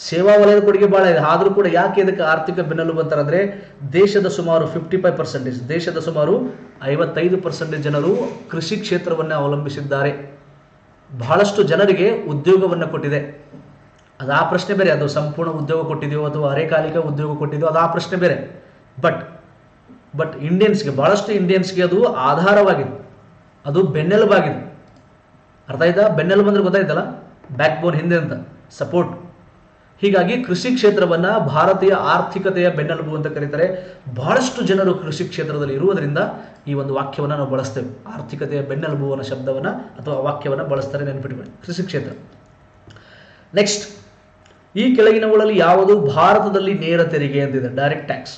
ಸೇವಾ ವಲಯದ ಕೊಡುಗೆ ಭಾಳ ಇದೆ. ಆದರೂ ಕೂಡ ಯಾಕೆ ಇದಕ್ಕೆ ಆರ್ಥಿಕ ಬೆನ್ನೆಲುಬು ಅಂತಾರೆ ಅಂದರೆ ದೇಶದ ಸುಮಾರು ಫಿಫ್ಟಿ ಫೈವ್ ಪರ್ಸೆಂಟೇಜ್ ದೇಶದ ಸುಮಾರು ಐವತ್ತೈದು ಪರ್ಸೆಂಟೇಜ್ ಜನರು ಕೃಷಿ ಕ್ಷೇತ್ರವನ್ನು ಅವಲಂಬಿಸಿದ್ದಾರೆ. ಬಹಳಷ್ಟು ಜನರಿಗೆ ಉದ್ಯೋಗವನ್ನು ಕೊಟ್ಟಿದೆ. ಅದು ಆ ಪ್ರಶ್ನೆ ಬೇರೆ, ಅದು ಸಂಪೂರ್ಣ ಉದ್ಯೋಗ ಕೊಟ್ಟಿದೆಯೋ ಅಥವಾ ಅರೆಕಾಲಿಕ ಉದ್ಯೋಗ ಕೊಟ್ಟಿದೆಯೋ ಅದು ಆ ಪ್ರಶ್ನೆ ಬೇರೆ. ಬಟ್ ಬಟ್ ಇಂಡಿಯನ್ಸ್ಗೆ ಭಾಳಷ್ಟು ಇಂಡಿಯನ್ಸ್ಗೆ ಅದು ಆಧಾರವಾಗಿದೆ. ಅದು ಬೆನ್ನೆಲುಬಾಗಿದೆ. ಅರ್ಥ ಆಯ್ತಾ? ಬೆನ್ನೆಲುಬು ಅಂದ್ರೆ ಗೊತ್ತಾಯ್ತಲ್ಲ? ಬ್ಯಾಕ್ ಬೋನ್ ಹಿಂದೆ ಅಂತ ಸಪೋರ್ಟ್ ಹೀಗಾಗಿ ಕೃಷಿ ಕ್ಷೇತ್ರವನ್ನ ಭಾರತೀಯ ಆರ್ಥಿಕತೆಯ ಬೆನ್ನೆಲುಬು ಅಂತ ಕರೀತಾರೆ. ಬಹಳಷ್ಟು ಜನರು ಕೃಷಿ ಕ್ಷೇತ್ರದಲ್ಲಿ ಇರುವುದರಿಂದ ಈ ಒಂದು ವಾಕ್ಯವನ್ನು ನಾವು ಬಳಸ್ತೇವೆ. ಆರ್ಥಿಕತೆಯ ಬೆನ್ನೆಲುಬು ಅನ್ನೋ ಶಬ್ದವನ್ನು ಅಥವಾ ವಾಕ್ಯವನ್ನು ಬಳಸ್ತಾರೆ ನೆನಪಿಟ್ಕೊಳ್ಳಿ. ಕೃಷಿ ಕ್ಷೇತ್ರ. ನೆಕ್ಸ್ಟ್ ಈ ಕೆಳಗಿನವುಗಳಲ್ಲಿ ಯಾವುದು ಭಾರತದಲ್ಲಿ ನೇರ ತೆರಿಗೆ ಅಂತಿದೆ? ಡೈರೆಕ್ಟ್ ಟ್ಯಾಕ್ಸ್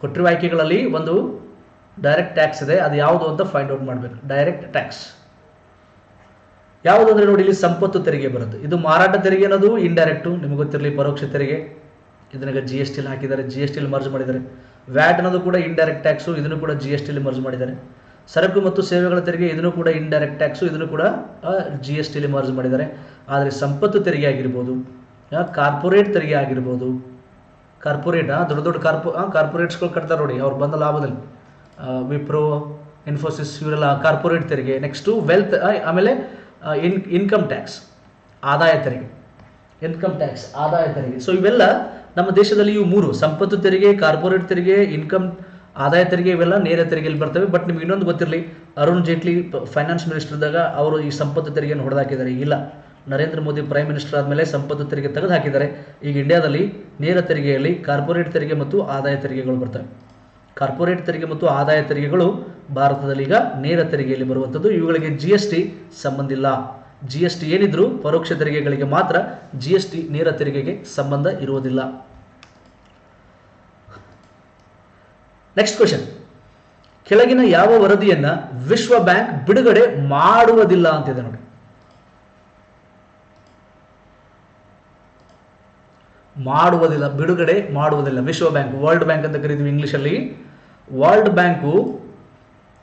ಕೊಟ್ಟಿರುವ ಆಯ್ಕೆಗಳಲ್ಲಿ ಒಂದು ಡೈರೆಕ್ಟ್ ಟ್ಯಾಕ್ಸ್ ಇದೆ. ಅದು ಯಾವುದು ಅಂತ ಫೈಂಡ್ ಔಟ್ ಮಾಡಬೇಕು. ಡೈರೆಕ್ಟ್ ಟ್ಯಾಕ್ಸ್ ಯಾವುದು ಅಂದ್ರೆ ನೋಡಿ, ಇಲ್ಲಿ ಸಂಪತ್ತು ತೆರಿಗೆ ಬರುತ್ತೆ ಇದು ಮಾರಾಟ ತೆರಿಗೆ ಅನ್ನೋದು ಇಂಡೈರೆಕ್ಟು ನಿಮಗೆ ಗೊತ್ತಿರಲಿ, ಪರೋಕ್ಷ ತೆರಿಗೆ. ಇದನ್ನ ಜಿ ಎಸ್ ಟಿಲಿ ಹಾಕಿದ್ದಾರೆ. ಜಿ ಎಸ್ ಟಿಲಿ ಮರ್ಜ್ ಮಾಡಿದ್ದಾರೆ. ವ್ಯಾಟ್ ಅನ್ನೋದು ಕೂಡ ಇಂಡೈರೆಕ್ಟ್ ಟ್ಯಾಕ್ಸು ಇದನ್ನು ಕೂಡ ಜಿ ಎಸ್ ಟಿಲಿ ಮರ್ಜ್ ಮಾಡಿದ್ದಾರೆ. ಸರಕು ಮತ್ತು ಸೇವೆಗಳ ತೆರಿಗೆ ಇದನ್ನು ಕೂಡ ಇಂಡೈರೆಕ್ಟ್ ಟ್ಯಾಕ್ಸು ಇದನ್ನು ಕೂಡ ಜಿ ಎಸ್ ಟಿಲಿ ಮರ್ಜ್ ಮಾಡಿದ್ದಾರೆ. ಆದರೆ ಸಂಪತ್ತು ತೆರಿಗೆ ಆಗಿರ್ಬೋದು ಕಾರ್ಪೊರೇಟ್ ತೆರಿಗೆ ಆಗಿರ್ಬೋದು ಕಾರ್ಪೊರೇಟ್ ದೊಡ್ಡ ದೊಡ್ಡ ಕಾರ್ಪೊ ಕಾರ್ಪೊರೇಟ್ಸ್ಗಳು ಕಟ್ತಾರೆ ನೋಡಿ, ಅವ್ರು ಬಂದ ಲಾಭದಲ್ಲಿ. ವಿಪ್ರೋ ಇನ್ಫೋಸಿಸ್ ಇವರೆಲ್ಲ ಕಾರ್ಪೊರೇಟ್ ತೆರಿಗೆ ನೆಕ್ಸ್ಟು ವೆಲ್ತ್ ಆಮೇಲೆ ಇನ್ ಇನ್ಕಮ್ ಟ್ಯಾಕ್ಸ್ ಆದಾಯ ತೆರಿಗೆ ಇನ್ಕಮ್ ಟ್ಯಾಕ್ಸ್ ಆದಾಯ ತೆರಿಗೆ. ಸೊ ಇವೆಲ್ಲ ನಮ್ಮ ದೇಶದಲ್ಲಿ ಇವು ಮೂರು, ಸಂಪತ್ತು ತೆರಿಗೆ ಕಾರ್ಪೊರೇಟ್ ತೆರಿಗೆ ಇನ್ಕಮ್ ಆದಾಯ ತೆರಿಗೆ ಇವೆಲ್ಲ ನೇರ ತೆರಿಗೆಯಲ್ಲಿ ಬರ್ತವೆ. ಬಟ್ ನಿಮ್ಗೆ ಇನ್ನೊಂದು ಗೊತ್ತಿರಲಿ, ಅರುಣ್ ಜೇಟ್ಲಿ ಫೈನಾನ್ಸ್ ಮಿನಿಸ್ಟರ್ ಇದ್ದಾಗ ಅವರು ಈ ಸಂಪತ್ತು ತೆರಿಗೆಯನ್ನು ಹೊಡೆದಾಕಿದ್ದಾರೆ. ಇಲ್ಲ, ನರೇಂದ್ರ ಮೋದಿ ಪ್ರೈಮ್ ಮಿನಿಸ್ಟರ್ ಆದಮೇಲೆ ಸಂಪತ್ತು ತೆರಿಗೆ ತೆಗೆದು ಹಾಕಿದ್ದಾರೆ ಈಗ ಇಂಡಿಯಾದಲ್ಲಿ ನೇರ ತೆರಿಗೆಯಲ್ಲಿ ಕಾರ್ಪೊರೇಟ್ ತೆರಿಗೆ ಮತ್ತು ಆದಾಯ ತೆರಿಗೆಗಳು ಬರ್ತವೆ. ಕಾರ್ಪೊರೇಟ್ ತೆರಿಗೆ ಮತ್ತು ಆದಾಯ ತೆರಿಗೆಗಳು ಭಾರತದಲ್ಲಿ ಈಗ ನೇರ ತೆರಿಗೆಯಲ್ಲಿ ಬರುವಂಥದ್ದು ಇವುಗಳಿಗೆ ಜಿ ಎಸ್ ಟಿ ಸಂಬಂಧ ಇಲ್ಲ. ಜಿ ಎಸ್ ಟಿ ಏನಿದ್ರು ಪರೋಕ್ಷ ತೆರಿಗೆಗಳಿಗೆ ಮಾತ್ರ ಜಿ ಎಸ್ ಟಿ ನೇರ ತೆರಿಗೆಗೆ ಸಂಬಂಧ ಇರುವುದಿಲ್ಲ. ನೆಕ್ಸ್ಟ್ ಕ್ವಶನ್ ಕೆಳಗಿನ ಯಾವ ವರದಿಯನ್ನ ವಿಶ್ವ ಬ್ಯಾಂಕ್ ಬಿಡುಗಡೆ ಮಾಡುವುದಿಲ್ಲ ಅಂತಿದೆ ನೋಡಿ. ಮಾಡುವುದಿಲ್ಲ, ಬಿಡುಗಡೆ ಮಾಡುವುದಿಲ್ಲ. ವಿಶ್ವ ಬ್ಯಾಂಕ್, ವರ್ಲ್ಡ್ ಬ್ಯಾಂಕ್ ಅಂತ ಕರಿತೀವಿ ಇಂಗ್ಲಿಷಲ್ಲಿ. ವರ್ಲ್ಡ್ ಬ್ಯಾಂಕು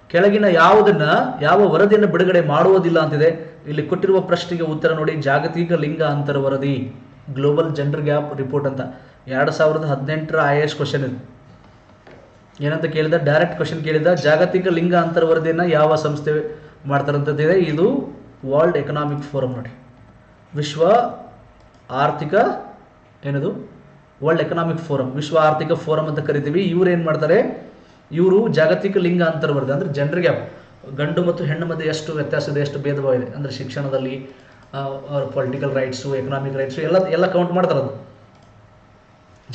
ಕೆಳಗಿನ ಯಾವುದನ್ನ, ಯಾವ ವರದಿಯನ್ನು ಬಿಡುಗಡೆ ಮಾಡುವುದಿಲ್ಲ ಅಂತಿದೆ. ಇಲ್ಲಿ ಕೊಟ್ಟಿರುವ ಪ್ರಶ್ನೆಗೆ ಉತ್ತರ ನೋಡಿ. ಜಾಗತಿಕ ಲಿಂಗ ಅಂತರ ವರದಿ. ಗ್ಲೋಬಲ್ ಜೆಂಡರ್ ಗ್ಯಾಪ್ ರಿಪೋರ್ಟ್ ಅಂತ. ಎರಡು ಸಾವಿರದ ಹದಿನೆಂಟರ ಐ ಎಸ್ ಕ್ವಶನ್ ಇದು. ಏನಂತ ಕೇಳಿದ? ಡೈರೆಕ್ಟ್ ಕ್ವಶನ್ ಕೇಳಿದ. ಜಾಗತಿಕ ಲಿಂಗ ಅಂತರ ಯಾವ ಸಂಸ್ಥೆ ಮಾಡ್ತಾರಂತದ್ದಿದೆ ಇದು ವರ್ಲ್ಡ್ ಎಕನಾಮಿಕ್ ಫೋರಮ್ ನೋಡಿ. ವಿಶ್ವ ಆರ್ಥಿಕ ಏನದು? ವರ್ಲ್ಡ್ ಎಕನಾಮಿಕ್ ಫೋರಮ್ ವಿಶ್ವ ಆರ್ಥಿಕ ಫೋರಮ್ ಅಂತ ಕರಿತೀವಿ. ಇವ್ರು ಏನು ಮಾಡ್ತಾರೆ? ಇವರು ಜಾಗತಿಕ ಲಿಂಗ ಅಂತರ ವರದಿ ಅಂದರೆ ಜೆಂಡರ್ ಗ್ಯಾಪ್ ಗಂಡು ಮತ್ತು ಹೆಣ್ಣು ಮಧ್ಯೆ ಎಷ್ಟು ವ್ಯತ್ಯಾಸ ಇದೆ, ಎಷ್ಟು ಭೇದಭಾವ ಇದೆ, ಅಂದರೆ ಶಿಕ್ಷಣದಲ್ಲಿ ಪೊಲಿಟಿಕಲ್ ರೈಟ್ಸು ಎಕನಾಮಿಕ್ ರೈಟ್ಸು ಎಲ್ಲ ಎಲ್ಲ ಕೌಂಟ್ ಮಾಡ್ತಾರೆ ಅದು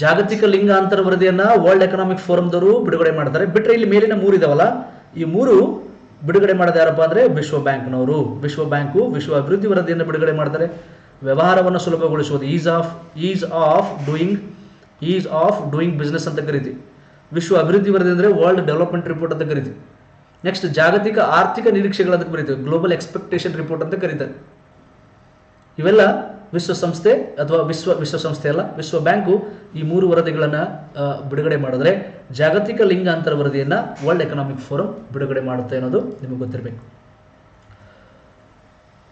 ಜಾಗತಿಕ ಲಿಂಗ ಅಂತರ ವರದಿಯನ್ನ ವರ್ಲ್ಡ್ ಎಕನಾಮಿಕ್ ಫೋರಂದವರು ಬಿಡುಗಡೆ ಮಾಡ್ತಾರೆ ಬಿಟ್ರೆ ಇಲ್ಲಿ ಮೇಲಿನ ಮೂರು ಇದಾವಲ್ಲ? ಈ ಮೂರು ಬಿಡುಗಡೆ ಮಾಡೋದು ಯಾರಪ್ಪ ಅಂದ್ರೆ ವಿಶ್ವ ಬ್ಯಾಂಕ್ನವರು. ವಿಶ್ವ ಬ್ಯಾಂಕು ವಿಶ್ವ ಅಭಿವೃದ್ಧಿ ವರದಿಯನ್ನು ಬಿಡುಗಡೆ ಮಾಡ್ತಾರೆ. ವ್ಯವಹಾರವನ್ನು ಸುಲಭಗೊಳಿಸುವುದು ease of ease of doing ease of doing business ಅಂತ ಕರೀತಿ ವಿಶ್ವ ಅಭಿವೃದ್ಧಿ ವರದಿ ಅಂದರೆ ವರ್ಲ್ಡ್ ಡೆವಲಪ್ಮೆಂಟ್ ರಿಪೋರ್ಟ್ ಅಂತ ಕರೀತಿ ನೆಕ್ಸ್ಟ್ ಜಾಗತಿಕ ಆರ್ಥಿಕ ನಿರೀಕ್ಷೆಗಳಂತ ಕರಿತೀವಿ. ಗ್ಲೋಬಲ್ ಎಕ್ಸ್ಪೆಕ್ಟೇಷನ್ ರಿಪೋರ್ಟ್ ಅಂತ ಕರೀತಾರೆ. ಇವೆಲ್ಲ ವಿಶ್ವಸಂಸ್ಥೆ ಅಥವಾ ವಿಶ್ವ ವಿಶ್ವಸಂಸ್ಥೆ ಅಲ್ಲ, ವಿಶ್ವ ಬ್ಯಾಂಕು ಈ ಮೂರು ವರದಿಗಳನ್ನು ಬಿಡುಗಡೆ ಮಾಡಿದ್ರೆ ಜಾಗತಿಕ ಲಿಂಗಾಂತರ ವರದಿಯನ್ನು ವರ್ಲ್ಡ್ ಎಕನಾಮಿಕ್ ಫೋರಂ ಬಿಡುಗಡೆ ಮಾಡುತ್ತೆ ಅನ್ನೋದು ನಿಮಗೆ ಗೊತ್ತಿರಬೇಕು.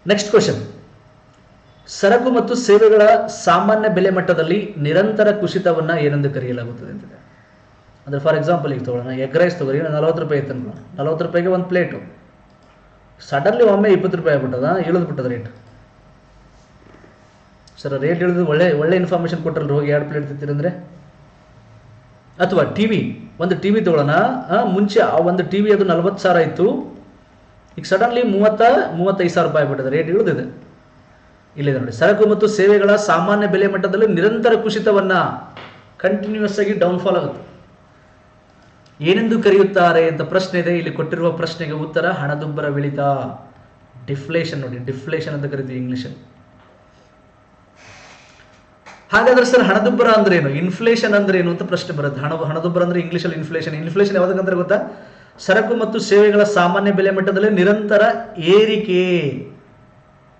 ನೆಕ್ಸ್ಟ್ ಕ್ವಶನ್ ಸರಕು ಮತ್ತು ಸೇವೆಗಳ ಸಾಮಾನ್ಯ ಬೆಲೆ ಮಟ್ಟದಲ್ಲಿ ನಿರಂತರ ಕುಸಿತವನ್ನ ಏನೆಂದು ಕರೆಯಲಾಗುತ್ತದೆ ಅಂತಿದೆ. ಅಂದ್ರೆ ಫಾರ್ ಎಕ್ಸಾಂಪಲ್ ಈಗ ತಗೊಳ್ಳೋಣ ಎಗ್ ರೈಸ್ ತಗೋರಿ ನಲವತ್ತು ರೂಪಾಯಿ ಇತ್ತು ನಲವತ್ತು ರೂಪಾಯಿಗೆ ಒಂದು ಪ್ಲೇಟು. ಸಡನ್ಲಿ ಒಮ್ಮೆ ಇಪ್ಪತ್ತು ರೂಪಾಯಿ ಆಗ್ಬಿಟ್ಟದ? ಇಳಿದ್ಬಿಟ್ಟದ ರೇಟ್ ಸರ್ ರೇಟ್ ಇಳಿದು ಒಳ್ಳೆ ಒಳ್ಳೆ ಇನ್ಫಾರ್ಮೇಷನ್ ಕೊಟ್ಟರಲ್ಲ ಹೋಗಿ ಎರಡು ಪ್ಲೇಟ್ ತಿಂತೀರಂದ್ರೆ ಅಥವಾ ಟಿ ವಿ ಒಂದು ಟಿ ವಿ ತೊಗೊಳ್ಳೋಣ ಮುಂಚೆ ಆ ಒಂದು ಟಿ ವಿ ಅದು ನಲ್ವತ್ತು ಸಾವಿರ ಇತ್ತು. ಈಗ ಸಡನ್ಲಿ ಮೂವತ್ತ, ಮೂವತ್ತೈದು ಸಾವಿರ ರೂಪಾಯಿ ಬಿಟ್ಟಿದೆ ರೇಟ್ ಇಳಿದಿದೆ. ಇಲ್ಲಿದೆ ನೋಡಿ, ಸರಕು ಮತ್ತು ಸೇವೆಗಳ ಸಾಮಾನ್ಯ ಬೆಲೆ ಮಟ್ಟದಲ್ಲಿ ನಿರಂತರ ಕುಸಿತವನ್ನು ಕಂಟಿನ್ಯೂಸ್ ಆಗಿ ಡೌನ್ಫಾಲ್ ಆಗುತ್ತೆ. ಏನೆಂದು ಕರೆಯುತ್ತಾರೆ ಅಂತ ಪ್ರಶ್ನೆ ಇದೆ, ಇಲ್ಲಿ ಕೊಟ್ಟಿರುವ ಪ್ರಶ್ನೆಗೆ ಉತ್ತರ, ಹಣದುಬ್ಬರವಿಳಿತ. ಡಿಫ್ಲೇಷನ್ ನೋಡಿ ಡಿಫ್ಲೇಷನ್ ಅಂತ ಕರಿತೀವಿ ಇಂಗ್ಲಿಷಲ್ಲಿ ಹಾಗಾದ್ರೆ ಸರ್ ಹಣದುಬ್ಬರ ಅಂದ್ರೆ ಏನು ಇನ್ಫ್ಲೇಷನ್ ಅಂದ್ರೆ ಏನು ಅಂತ ಪ್ರಶ್ನೆ ಬರುತ್ತೆ. ಹಣ, ಹಣದುಬ್ಬರ ಅಂದ್ರೆ ಇಂಗ್ಲಿಷಲ್ಲಿ ಇನ್ಫ್ಲೇಷನ್ ಇನ್ಫ್ಲೇಷನ್ ಯಾವ್ದಕ್ಕಂದ್ರೆ ಗೊತ್ತಾ? ಸರಕು ಮತ್ತು ಸೇವೆಗಳ ಸಾಮಾನ್ಯ ಬೆಲೆ ಮಟ್ಟದಲ್ಲಿ ನಿರಂತರ ಏರಿಕೆ.